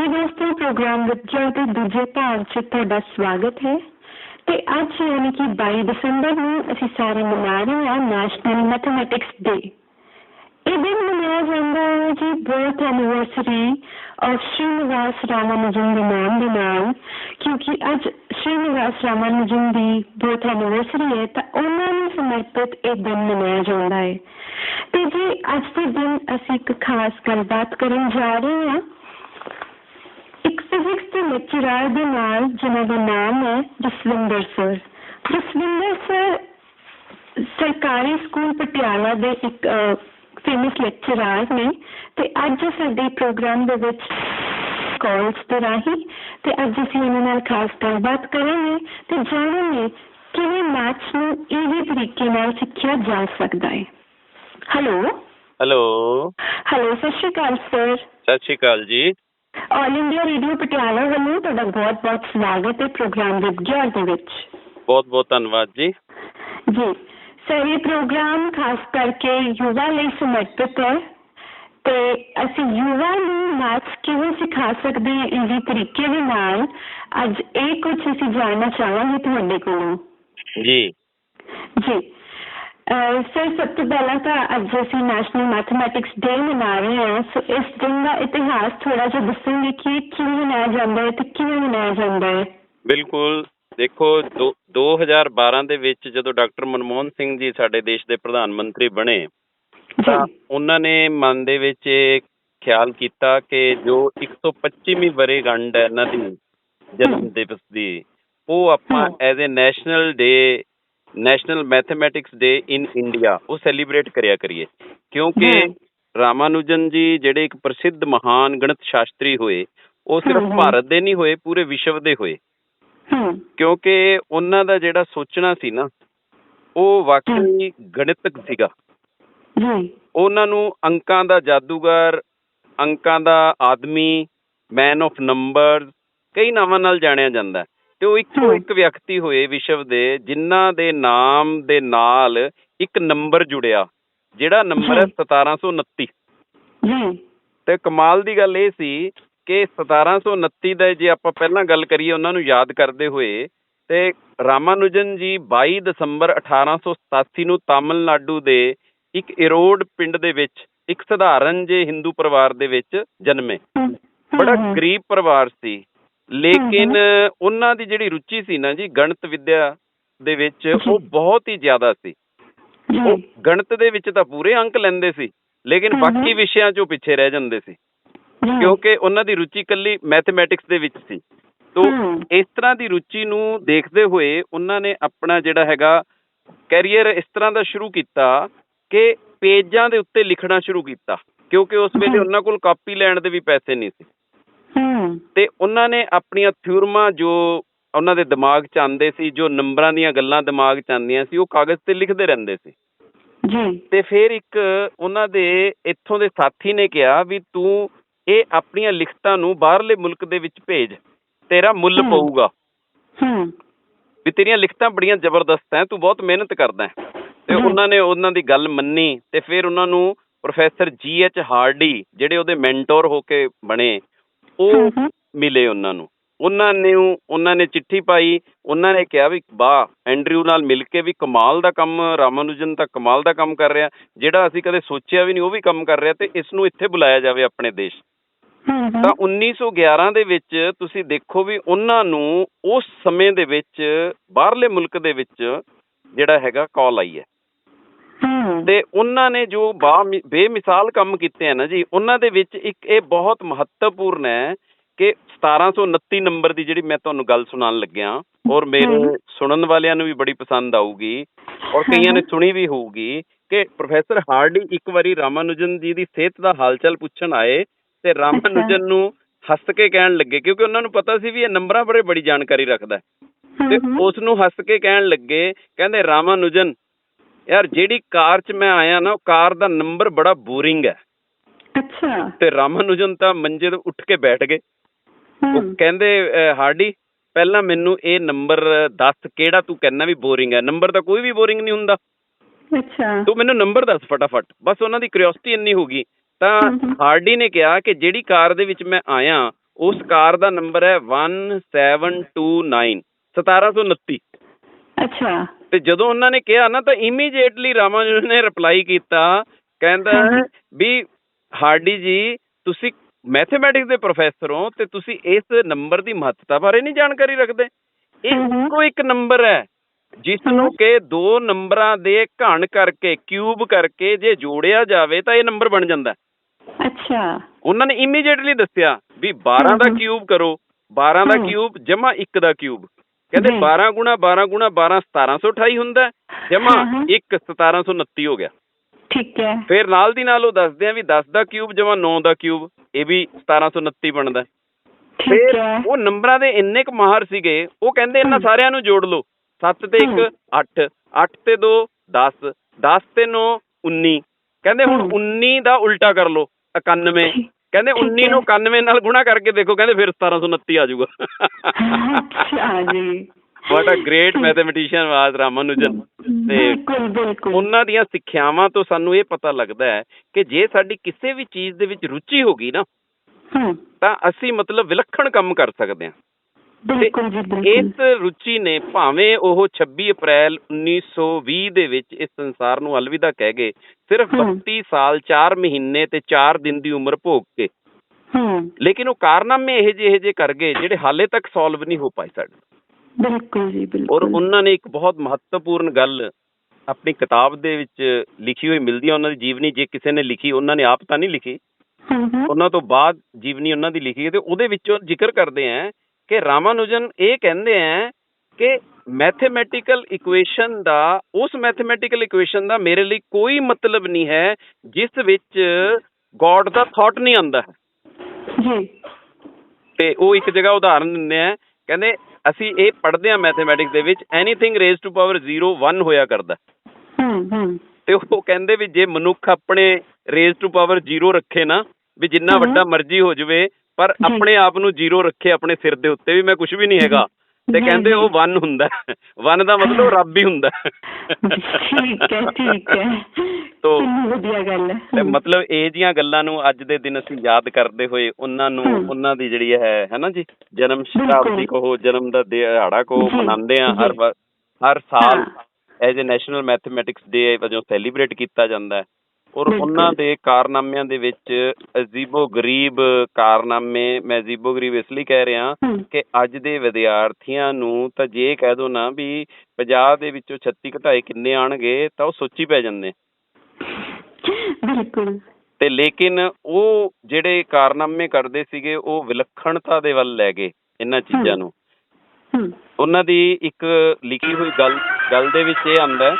ਜੀ ਦੋਸਤੋ ਪ੍ਰੋਗਰਾਮ ਵਿਚਾਰ ਦੇ ਦੂਜੇ ਭਾਗ 'ਚ ਤੁਹਾਡਾ ਸਵਾਗਤ ਹੈ। ਤੇ ਅੱਜ ਯਾਨੀ ਕਿ 22 ਦਸੰਬਰ ਨੂੰ ਅਸੀਂ ਸਾਰੇ ਮਨਾ ਰਹੇ ਹਾਂ ਨੈਸ਼ਨਲ ਮੈਥਮੈਟਿਕਸ ਡੇ ਇਹ ਦਿਨ ਮਨਾਇਆ ਜਾਂਦਾ ਹੈ ਜੀ birth anniversary of Srinivasa Ramanujan ਦੇ ਨਾਮ ਦੇ ਨਾਲ, ਕਿਉਂਕਿ ਅੱਜ ਸ਼੍ਰੀਨਿਵਾਸ ਰਾਮਾਨੁਜਨ ਦੀ ਬਰਥ ਐਨੀਵਰਸਰੀ ਹੈ, ਤਾਂ ਉਹਨਾਂ ਨੂੰ ਸਮਰਪਿਤ ਇਹ ਦਿਨ ਮਨਾਇਆ ਜਾਂਦਾ ਹੈ। ਤੇ ਜੀ ਅੱਜ ਦੇ ਦਿਨ ਅਸੀਂ ਇੱਕ ਖਾਸ ਗੱਲਬਾਤ ਕਰਨ ਜਾ ਰਹੇ ਹਾਂ। ਇੱਕ ਫਿਜ਼ਿਕਸ ਦੇ ਲੈਕਚਰਰ ਦੇ ਨਾਲ ਜਿਨ੍ਹਾਂ ਦਾ ਨਾਮ ਹੈ ਜਸਵਿੰਦਰ ਸਰ। ਜਸਵਿੰਦਰ ਸਰ ਸਰਕਾਰੀ ਸਕੂਲ ਪਟਿਆਲਾ ਦੇ ਇੱਕ ਫੇਮਸ ਲੈਕਚਰਰ ਨੇ ਤੇ ਅੱਜ ਸਾਡੇ ਪ੍ਰੋਗਰਾਮ ਦੇ ਵਿੱਚ ਕਾਲਸ ਤੇ ਰਾਹੀਂ ਤੇ ਅੱਜ ਅਸੀਂ ਉਹਨਾਂ ਨਾਲ ਖਾਸ ਗੱਲਬਾਤ ਕਰਾਂਗੇ ਤੇ ਜਾਣਾਂਗੇ ਕਿਵੇਂ ਮੈਥਸ ਨੂੰ ਈਜ਼ੀ ਤਰੀਕੇ ਨਾਲ ਸਿੱਖਿਆ ਜਾ ਸਕਦਾ ਹੈ। ਹੈਲੋ ਹੈਲੋ ਹੈਲੋ ਸਤਿ ਸ਼੍ਰੀ ਅਕਾਲ ਸਰ। ਸਤਿ ਸ਼੍ਰੀ ਅਕਾਲ ਜੀ। ਆਲ ਇੰਡੀਆ ਰੇਡੀਓ ਪਟਿਆਲਾ ਵੱਲੋਂ ਤੁਹਾਡਾ ਬਹੁਤ-ਬਹੁਤ ਸਵਾਗਤ ਹੈ ਪ੍ਰੋਗਰਾਮ ਦੇ ਗਿਆਰ ਦੇ ਵਿੱਚ। ਬਹੁਤ ਬਹੁਤ ਧੰਨਵਾਦ ਜੀ। ਜੀ ਸਰ ਇਹ ਪ੍ਰੋਗਰਾਮ ਖਾਸ ਕਰਕੇ ਯੁਵਾ ਲਈ ਸਮਰਪਿਤ ਹੈ ਤੇ ਅਸੀਂ ਯੁਵਾ ਨੂੰ ਮੈਥਸ ਕਿਵੇਂ ਸਿਖਾ ਸਕਦੇ ਹਾਂ ਈਜ਼ੀ ਤਰੀਕੇ ਦੇ ਨਾਲ ਅੱਜ ਇਹ ਕੁਝ ਅਸੀਂ ਜਾਣਨਾ ਚਾਹਾਂਗੇ ਤੁਹਾਡੇ ਕੋਲੋਂ। ਜੀ। ਜੀ ਸਰ ਸਭ ਤੋਂ ਪਹਿਲਾਂ ਤਾਂ ਅੱਜ ਅਸੀਂ ਨੈਸ਼ਨਲ ਮੈਥਮੈਟਿਕਸ ਡੇ ਮਨਾ ਰਹੇ ਹਾਂ। ਸੋ ਇਸ ਦਿਨ ਦਾ ਇਤਿਹਾਸ ਥੋੜਾ ਜਿਹਾ ਦੱਸੋਗੇ ਕਿ ਕਿਵੇਂ ਮਨਾਇਆ ਜਾਂਦਾ ਹੈ ਤੇ ਕਿਵੇਂ ਮਨਾਇਆ ਜਾਂਦਾ ਹੈ। ਬਿਲਕੁਲ। ਦੇਖੋ ਦੋ- 2012 ਦੇ ਵਿੱਚ ਜਦੋਂ ਡਾਕਟਰ ਮਨਮੋਹਨ ਸਿੰਘ ਜੀ ਸਾਡੇ ਦੇਸ਼ ਦੇ ਪ੍ਰਧਾਨ ਮੰਤਰੀ ਬਣੇ ਤਾਂ ਉਹਨਾਂ ਨੇ ਮਨ ਦੇ ਵਿੱਚ ਇਹ ਖਿਆਲ ਕੀਤਾ ਕਿ ਜੋ 125ਵੀਂ ਵਰ੍ਹੇਗੰਢ ਹੈ ਇਹਨਾਂ ਦੀ ਜਨਮ ਦਿਵਸ ਦੀ ਉਹ ਆਪਾਂ। As a national day national mathematics day in India ਉਹ ਸੈਲੀਬ੍ਰੇਟ ਕਰਿਆ ਕਰੀਏ। ਕਿਉਂਕਿ। ਰਾਮਾਨੁਜਨ ਜੀ ਜਿਹੜੇ ਇੱਕ ਪ੍ਰਸਿੱਧ ਮਹਾਨ ਗਣਿਤ ਸ਼ਾਸਤਰੀ ਹੋਏ ਉਹ ਸਿਰਫ। ਭਾਰਤ ਦੇ ਨਹੀਂ ਹੋਏ ਪੂਰੇ ਵਿਸ਼ਵ ਦੇ ਹੋਏ। ਕਿਉਂਕਿ ਉਹਨਾਂ ਦਾ ਜਿਹੜਾ ਸੋਚਣਾ ਸੀ ਨਾ ਉਹ ਵਾਕਈ ਗਣਿਤਕ ਸੀਗਾ। ਉਹਨਾਂ ਨੂੰ ਅੰਕਾਂ ਦਾ ਜਾਦੂਗਰ ਅੰਕਾਂ ਦਾ ਆਦਮੀ ਮੈਨ ਆਫ ਨੰਬਰਸ ਕਈ ਨਾਵਾਂ ਨਾਲ ਜਾਣਿਆ ਜਾਂਦਾ। ਤੇ ਉਹ ਇੱਕੋ। ਇੱਕ ਵਿਅਕਤੀ ਹੋਏ ਵਿਸ਼ਵ ਦੇ ਜਿਨ੍ਹਾਂ ਦੇ ਨਾਮ ਦੇ ਨਾਲ ਇੱਕ ਨੰਬਰ ਜੁੜਿਆ ਜਿਹੜਾ ਨੰਬਰ ਹੈ ਹਮ। 1729 ਜੀ ਤੇ ਕਮਾਲ ਦੀ ਗੱਲ ਇਹ ਸੀ ਕਿ 1729 ਦਾ ਜੇ ਆਪਾਂ ਪਹਿਲਾਂ ਗੱਲ ਕਰੀਏ ਉਹਨਾਂ ਨੂੰ ਯਾਦ ਕਰਦੇ ਹੋਏ ਤੇ ਰਾਮਾਨੁਜਨ ਜੀ 22 ਦਸੰਬਰ 1887 ਨੂੰ ਤਾਮਿਲਨਾਡੂ ਦੇ ਇੱਕ ਇਰੋਡ ਪਿੰਡ ਦੇ ਵਿੱਚ ਇੱਕ ਸਧਾਰਨ ਜੇ ਹਿੰਦੂ ਪਰਿਵਾਰ ਦੇ ਵਿੱਚ ਜਨਮੇ। ਬੜਾ ਗਰੀਬ ਪਰਿਵਾਰ ਸੀ। ਲੇਕਿਨ ਉਹਨਾਂ ਦੀ ਜਿਹੜੀ ਰੁਚੀ ਸੀ ਨਾ ਜੀ ਗਣਿਤ ਵਿਦਿਆ ਦੇ ਵਿੱਚ ਉਹ ਬਹੁਤ ਹੀ ਜ਼ਿਆਦਾ ਸੀ। ਉਹ ਗਣਿਤ ਦੇ ਵਿੱਚ ਤਾਂ ਪੂਰੇ ਅੰਕ ਲੈਂਦੇ ਸੀ ਲੇਕਿਨ ਬਾਕੀ। ਵਿਸ਼ਿਆਂ 'ਚੋਂ ਪਿੱਛੇ ਰਹਿ ਜਾਂਦੇ ਸੀ। ਕਿਉਂਕਿ ਉਹਨਾਂ ਦੀ ਰੁਚੀ ਕੱਲੀ ਮੈਥਮੈਟਿਕਸ ਦੇ ਵਿੱਚ ਸੀ। ਤੋਂ ਇਸ ਤਰ੍ਹਾਂ ਦੀ ਰੁਚੀ ਨੂੰ ਦੇਖਦੇ ਹੋਏ ਉਹਨਾਂ ਨੇ ਆਪਣਾ ਜਿਹੜਾ ਹੈਗਾ ਕੈਰੀਅਰ ਇਸ ਤਰ੍ਹਾਂ ਦਾ ਸ਼ੁਰੂ ਕੀਤਾ ਕਿ ਪੇਜਾਂ ਦੇ ਉੱਤੇ ਲਿਖਣਾ ਸ਼ੁਰੂ ਕੀਤਾ। ਕਿਉਂਕਿ ਉਸ ਵੇਲੇ। ਉਹਨਾਂ ਕੋਲ ਕਾਪੀ ਲੈਣ ਦੇ ਵੀ ਪੈਸੇ ਨਹੀਂ ਸੀ। ਤੇ ਉਹਨਾਂ ਨੇ ਆਪਣੀਆਂ ਥਿਊਰਮਾਂ ਜੋ ਉਹਨਾਂ ਦੇ ਦਿਮਾਗ 'ਚ ਆਉਂਦੇ ਸੀ ਜੋ ਨੰਬਰਾਂ ਦੀਆਂ ਗੱਲਾਂ ਦਿਮਾਗ 'ਚ ਆਉਂਦੀਆਂ ਸੀ ਉਹ ਕਾਗਜ਼ ਤੇ ਲਿਖਦੇ ਰਹਿੰਦੇ ਸੀ। ਜੀ। ਤੇ ਫਿਰ ਇੱਕ ਉਹਨਾਂ ਦੇ ਇੱਥੋਂ ਦੇ ਸਾਥੀ ਨੇ ਕਿਹਾ ਵੀ ਤੂੰ ਇਹ ਆਪਣੀਆਂ ਲਿਖਤਾਂ ਨੂੰ ਬਾਹਰਲੇ ਮੁਲਕ ਦੇ ਵਿੱਚ ਭੇਜ ਤੇਰਾ ਮੁੱਲ। ਪਊਗਾ। ਵੀ ਤੇਰੀਆਂ ਲਿਖਤਾਂ ਬੜੀਆਂ ਜ਼ਬਰਦਸਤ ਐ ਤੂੰ ਬਹੁਤ ਮਿਹਨਤ ਕਰਦਾ ਹੈ ਤੇ। ਉਹਨਾਂ ਨੇ ਉਹਨਾਂ ਦੀ ਗੱਲ ਮੰਨੀ ਤੇ ਫਿਰ ਉਹਨਾਂ ਨੂੰ ਪ੍ਰੋਫੈਸਰ ਜੀ ਐਚ ਹਾਰਡੀ ਜਿਹੜੇ ਉਹਦੇ ਮੈਂਟੋਰ ਹੋ ਕੇ ਬਣੇ ਉਹ ਮਿਲੇ ਉਹਨਾਂ ਨੂੰ। ਉਹਨਾਂ ਨੇ ਉਹਨਾਂ ਨੇ ਚਿੱਠੀ ਪਾਈ ਉਹਨਾਂ ਨੇ ਕਿਹਾ ਵੀ ਵਾਹ ਐਂਡਰਿਊ ਨਾਲ ਮਿਲ ਕੇ ਵੀ ਕਮਾਲ ਦਾ ਕੰਮ ਰਾਮਾਨੁਜਨ ਤਾਂ ਕਮਾਲ ਦਾ ਕੰਮ ਕਰ ਰਿਹਾ। ਜਿਹੜਾ ਅਸੀਂ ਕਦੇ ਸੋਚਿਆ ਵੀ ਨਹੀਂ ਉਹ ਵੀ ਕੰਮ ਕਰ ਰਿਹਾ ਤੇ ਇਸ ਨੂੰ ਇੱਥੇ ਬੁਲਾਇਆ ਜਾਵੇ ਆਪਣੇ ਦੇਸ਼। ਤਾਂ 1911 ਦੇ ਵਿੱਚ ਤੁਸੀਂ ਦੇਖੋ ਵੀ ਉਹਨਾਂ ਨੂੰ ਉਸ ਸਮੇਂ ਦੇ ਵਿੱਚ ਬਾਹਰਲੇ ਮੁਲਕ ਦੇ ਵਿੱਚ ਜਿਹੜਾ ਹੈਗਾ ਕਾਲ ਆਈ ਹੈ। ਤੇ ਉਹਨਾਂ ਨੇ ਜੋ ਬੇਮਿਸਾਲ ਕੰਮ ਕੀਤੇ ਆ ਨਾ ਜੀ ਉਹਨਾਂ ਦੇ ਵਿੱਚ ਇੱਕ ਇਹ ਬਹੁਤ ਮਹੱਤਵਪੂਰਨ ਹੈ ਕਿ 1729 ਨੰਬਰ ਦੀ ਜਿਹੜੀ ਮੈਂ ਤੁਹਾਨੂੰ ਗੱਲ ਸੁਣਾਉਣ ਲੱਗਿਆ ਔਰ ਮੇਰੇ। ਸੁਣਨ ਵਾਲਿਆਂ ਨੂੰ ਵੀ ਬੜੀ ਪਸੰਦ ਆਊਗੀ ਔਰ ਕਈਆਂ ਨੇ। ਸੁਣੀ ਵੀ ਹੋਊਗੀ ਕਿ ਪ੍ਰੋਫੈਸਰ ਹਾਰਡੀ ਇੱਕ ਵਾਰੀ ਰਾਮਾਨੁਜਨ ਜੀ ਦੀ ਸਿਹਤ ਦਾ ਹਾਲਚਾਲ ਪੁੱਛਣ ਆਏ ਤੇ ਰਾਮਾਨੁਜਨ ਨੂੰ ਹੱਸ ਕੇ ਕਹਿਣ ਲੱਗੇ ਕਿਉਂਕਿ ਉਹਨਾਂ ਨੂੰ ਪਤਾ ਸੀ ਵੀ ਇਹ ਨੰਬਰਾਂ ਬਾਰੇ ਬੜੀ ਜਾਣਕਾਰੀ ਰੱਖਦਾ ਤੇ ਉਸ ਨੂੰ ਹੱਸ ਕੇ ਕਹਿਣ ਲੱਗੇ ਕਹਿੰਦੇ ਰਾਮਾਨੁਜਨ ਯਾਰ ਜਿਹੜੀ ਕਾਰ 'ਚ ਮੈਂ ਆਇਆ ਨਾ ਉਹ ਕਾਰ ਦਾ ਨੰਬਰ ਬੜਾ ਬੋਰਿੰਗ ਹੈ। ਅੱਛਾ। ਤੇ ਰਾਮਾਨੁਜਨ ਤਾਂ ਮੰਜੇ ਤੋਂ ਉੱਠ ਕੇ ਬੈਠ ਗਏ। ਉਹ ਕਹਿੰਦੇ ਹਾਰਡੀ ਪਹਿਲਾਂ ਮੈਨੂੰ ਇਹ ਨੰਬਰ ਦੱਸ ਕਿਹੜਾ ਤੂੰ ਕਹਿੰਦਾ ਵੀ ਬੋਰਿੰਗ ਹੈ। ਨੰਬਰ ਤਾਂ ਕੋਈ ਵੀ ਬੋਰਿੰਗ ਨਹੀਂ ਹੁੰਦਾ। ਅੱਛਾ। ਤੂੰ ਮੈਨੂੰ ਨੰਬਰ ਦੱਸ ਫਟਾਫਟ। ਬਸ ਉਹਨਾਂ ਦੀ ਕਿਉਰਿਓਸਿਟੀ ਇੰਨੀ ਹੋ ਗਈ। ਤਾਂ। ਹਾਰਡੀ ਨੇ ਕਿਹਾ ਕਿ ਜਿਹੜੀ ਕਾਰ ਦੇ ਵਿੱਚ ਮੈਂ ਆਇਆ ਉਸ ਕਾਰ ਦਾ ਨੰਬਰ ਹੈ 1729 1729 ਅੱਛਾ। ਤੇ ਜਦੋਂ ਉਹਨਾਂ ਨੇ ਕਿਹਾ ਨਾ ਤਾਂ ਇਮੀਡੀਏਟਲੀ ਰਾਮਾਨੁਜਨ ਨੇ ਰਿਪਲਾਈ ਕੀਤਾ ਕਹਿੰਦਾ। ਵੀ ਹਾਰਡੀ ਜੀ ਤੁਸੀਂ ਮੈਥਮੈਟਿਕਸ ਦੇ ਪ੍ਰੋਫੈਸਰ ਹੋ ਤੇ ਤੁਸੀਂ ਇਸ ਨੰਬਰ ਦੀ ਮਹੱਤਤਾ ਬਾਰੇ ਨਹੀਂ ਜਾਣਕਾਰੀ ਰੱਖਦੇ ਇਹ ਹਮ। ਇੱਕੋ ਨੰਬਰ ਹੈ ਜਿਸ ਨੂੰ। ਕਿ ਦੋ ਨੰਬਰਾਂ ਦੇ ਘਣ ਕਰਕੇ ਕਿਊਬ ਕਰਕੇ ਜੇ ਜੋੜਿਆ ਜਾਵੇ ਤਾਂ ਇਹ ਨੰਬਰ ਬਣ ਜਾਂਦਾ। ਅੱਛਾ ਉਹਨਾਂ ਨੇ ਇਮੀਡੀਏਟਲੀ ਦੱਸਿਆ ਵੀ 12 ਦਾ। ਕਿਊਬ ਕਰੋ 12 ਦਾ। ਕਿਊਬ ਜਮਾ 1 ਦਾ ਕਿਊਬ ਕਹਿੰਦੇ ਜੀ। 12 ਗੁਣਾ 12 ਗੁਣਾ 12 1728 ਹੁੰਦਾ ਜਮਾ ਹਾਂ, ਹਾਂ। 1 1729 ਹੋ ਗਿਆ ਠੀਕ ਹੈ ਫਿਰ ਨਾਲ ਦੀ ਨਾਲ ਉਹ ਦੱਸਦੇ ਆ ਵੀ 10 ਦਾ ਕਿਊਬ ਜਮਾ 9 ਦਾ ਕਿਊਬ ਇਹ ਵੀ 1729 ਬਣਦਾ ਫਿਰ ਉਹ ਨੰਬਰਾਂ ਦੇ ਇੰਨੇ ਕੁ ਮਾਹਰ ਸੀਗੇ ਉਹ ਕਹਿੰਦੇ ਇਹਨਾਂ। ਸਾਰਿਆਂ ਨੂੰ ਜੋੜ ਲਓ 7 ਤੇ 1 ਹਮ। 8 8 ਤੇ 2 10 10 ਤੇ 9 19 ਕਹਿੰਦੇ ਹੁਣ ਹਮ। 19 ਦਾ ਉਲਟਾ ਕਰ ਲਓ 91 ਠੀਕ- ਕਹਿੰਦੇ ਠੀਕ 19 ਨੂੰ ਹੈ। 91 ਨਾਲ ਗੁਣਾ ਕਰਕੇ ਦੇਖੋ ਕਹਿੰਦੇ ਫਿਰ 1729 ਆ ਜਾਊਗਾ। ਅੱਛਾ ਜੀ। What a great mathematician was Ramanujan ਤੇ ਉਹਨਾਂ ਦੀਆਂ ਸਿੱਖਿਆਵਾਂ ਤੋਂ ਸਾਨੂੰ ਇਹ ਪਤਾ ਲੱਗਦਾ ਹੈ ਕਿ ਜੇ ਸਾਡੀ ਕਿਸੇ ਵੀ ਚੀਜ਼ ਦੇ ਵਿੱਚ ਰੁਚੀ ਹੋਗੀ ਨਾ ਤਾਂ ਅਸੀਂ ਮਤਲਬ ਵਿਲੱਖਣ ਕੰਮ ਕਰ ਸਕਦੇ ਹਾਂ। ਬਿਲਕੁਲ ਜੀ ਬਿਲਕੁਲ। ਇਸ ਰੁਚੀ ਨੇ ਭਾਵੇਂ ਉਹ 26 ਅਪ੍ਰੈਲ 1920 ਦੇ ਵਿੱਚ ਇਸ ਸੰਸਾਰ ਨੂੰ ਅਲਵਿਦਾ ਕਹਿ ਗਏ ਸਿਰਫ ਹਮ। 32 ਸਾਲ 4 ਮਹੀਨੇ ਤੇ 4 ਦਿਨ ਦੀ ਉਮਰ ਭੋਗ ਕੇ। ਹਮ ਲੇਕਿਨ ਉਹ ਕਾਰਨਾਮੇ ਇਹੋ ਜਿਹੇ ਜਿਹੇ ਕਰ ਗਏ ਜਿਹੜੇ ਹਾਲੇ ਤੱਕ ਸੋਲਵ ਨਹੀਂ ਹੋ ਪਾਏ ਸਾਡੇ ਬਿਲਕੁਲ ਜੀ ਔਰ ਬਿਲਕੁਲ ਉਹਨਾਂ ਨੇ ਇੱਕ ਬਹੁਤ ਮਹੱਤਵਪੂਰਨ ਗੱਲ ਆਪਣੀ ਕਿਤਾਬ ਦੇ ਵਿੱਚ ਲਿਖੀ ਹੋਈ ਮਿਲਦੀ ਹੈ ਉਹਨਾਂ ਦੀ ਜੀਵਨੀ ਜੇ ਕਿਸੇ ਨੇ ਲਿਖੀ ਉਹਨਾਂ ਨੇ ਆਪ ਤਾਂ ਨਹੀਂ ਲਿਖੀ। ਉਹਨਾਂ ਤੋਂ ਬਾਅਦ ਜੀਵਨੀ ਉਹਨਾਂ ਦੀ ਲਿਖੀ ਹੈ ਤੇ ਉਹਦੇ ਵਿੱਚੋਂ ਜ਼ਿਕਰ ਕਰਦੇ ਆ ਕਿ ਰਾਮਾਨੁਜਨ ਇਹ ਕਹਿੰਦੇ ਆ ਕਿ ਮੈਥਮੈਟੀਕਲ ਇਕੁਏਸ਼ਨ ਦਾ ਉਸ ਮੈਥਮੈਟੀਕਲ ਇਕੁਏਸ਼ਨ ਦਾ ਮੇਰੇ ਲਈ ਕੋਈ ਮਤਲਬ ਨਹੀਂ ਹੈ ਜਿਸ ਵਿੱਚ ਗੋਡ ਦਾ ਥਾਟ ਨਹੀਂ ਆਉਂਦਾ। ਹੈ ਜੀ। ਤੇ ਉਹ ਇੱਕ ਜਗ੍ਹਾ ਉਦਾਹਰਨ ਦਿੰਦੇ ਆ ਕਹਿੰਦੇ ਅਸੀਂ ਇਹ ਪੜ੍ਹਦੇ ਆ ਮੈਥਮੈਟਿਕਸ ਦੇ ਵਿੱਚ ਐਨੀਥਿੰਗ ਰੇਜ਼ ਟੂ ਪਾਵਰ 0 1 ਹੋਇਆ ਕਰਦਾ। ਹਮ ਹਮ ਤੇ ਉਹ ਕਹਿੰਦੇ ਵੀ ਜੇ ਮਨੁੱਖ ਆਪਣੇ ਰੇਜ਼ ਟੂ ਪਾਵਰ 0 ਰੱਖੇ ਨਾ ਵੀ ਜਿੰਨਾ। ਵੱਡਾ ਮਰਜ਼ੀ ਹੋ ਜਾਵੇ ਪਰ। ਆਪਣੇ ਆਪ ਨੂੰ 0 ਰੱਖੇ ਆਪਣੇ ਸਿਰ ਦੇ ਉੱਤੇ ਵੀ ਮੈਂ ਕੁਝ ਵੀ ਨਹੀਂ ਹੈਗਾ ਤੇ ਕਹਿੰਦੇ। ਉਹ 1 ਹੁੰਦਾ 1 ਦਾ ਮਤਲਬ ਰੱਬ ਹੀ ਹੁੰਦਾ ਠੀਕ ਹੈ ਠੀਕ ਹੈ ਤੋ ਕਿੰਨੀ ਵਧੀਆ ਗੱਲ ਹੈ ਤੇ ਹਮ, ਮਤਲਬ ਇਹ ਜੀਆਂ ਗੱਲਾਂ ਨੂੰ ਅੱਜ ਦੇ ਦਿਨ ਅਸੀਂ ਯਾਦ ਕਰਦੇ ਹੋਏ ਉਹਨਾਂ ਨੂੰ। ਉਹਨਾਂ ਦੀ ਜਿਹੜੀ ਹੈ ਹੈ ਨਾ ਜੀ ਜਨਮ। ਸ਼ਤਾਬਦੀ ਕਹੋ ਜਨਮ ਦਾ ਦਿਹਾੜਾ ਜੀ, ਮਨਾਉਂਦੇ ਆ ਹਰ ਹਰ ਸਾਲ। As a national mathematics day ਵਜੋਂ ਸੈਲੀਬ੍ਰੇਟ ਕੀਤਾ ਜਾਂਦਾ ਹੈ ਔਰ। ਉਹਨਾਂ ਦੇ ਕਾਰਨਾਮਿਆਂ ਦੇ ਵਿੱਚ ਅਜੀਬੋ ਗਰੀਬ ਕਾਰਨਾਮੇ ਮੈਂ ਅਜੀਬੋ ਗਰੀਬ ਇਸ ਲਈ ਕਹਿ ਰਿਹਾ ਕਿ ਅੱਜ ਦੇ ਵਿਦਿਆਰਥੀਆਂ ਨੂੰ ਤਾਂ ਜੇ ਕਹਿ ਦੋ ਨਾ ਵੀ 50 ਦੇ ਵਿੱਚੋਂ 36 ਘਟਾਏ ਕਿੰਨੇ ਆਣਗੇ ਤਾਂ ਉਹ ਸੋਚੀ ਪੈ ਜਾਂਦੇ। ਬਿਲਕੁਲ। ਤੇ ਲੇਕਿਨ ਉਹ ਜਿਹੜੇ ਕਾਰਨਾਮੇ ਕਰਦੇ ਸੀਗੇ ਉਹ ਵਿਲੱਖਣਤਾ ਦੇ ਵੱਲ ਲੈ ਗਏ ਇਹਨਾਂ ਚੀਜ਼ਾਂ। ਨੂੰ। ਉਹਨਾਂ ਦੀ ਇੱਕ ਲਿਖੀ ਹੋਈ ਗੱਲ ਗੱਲ ਦੇ ਵਿੱਚ ਇਹ ਆਉਂਦਾ ਹੈ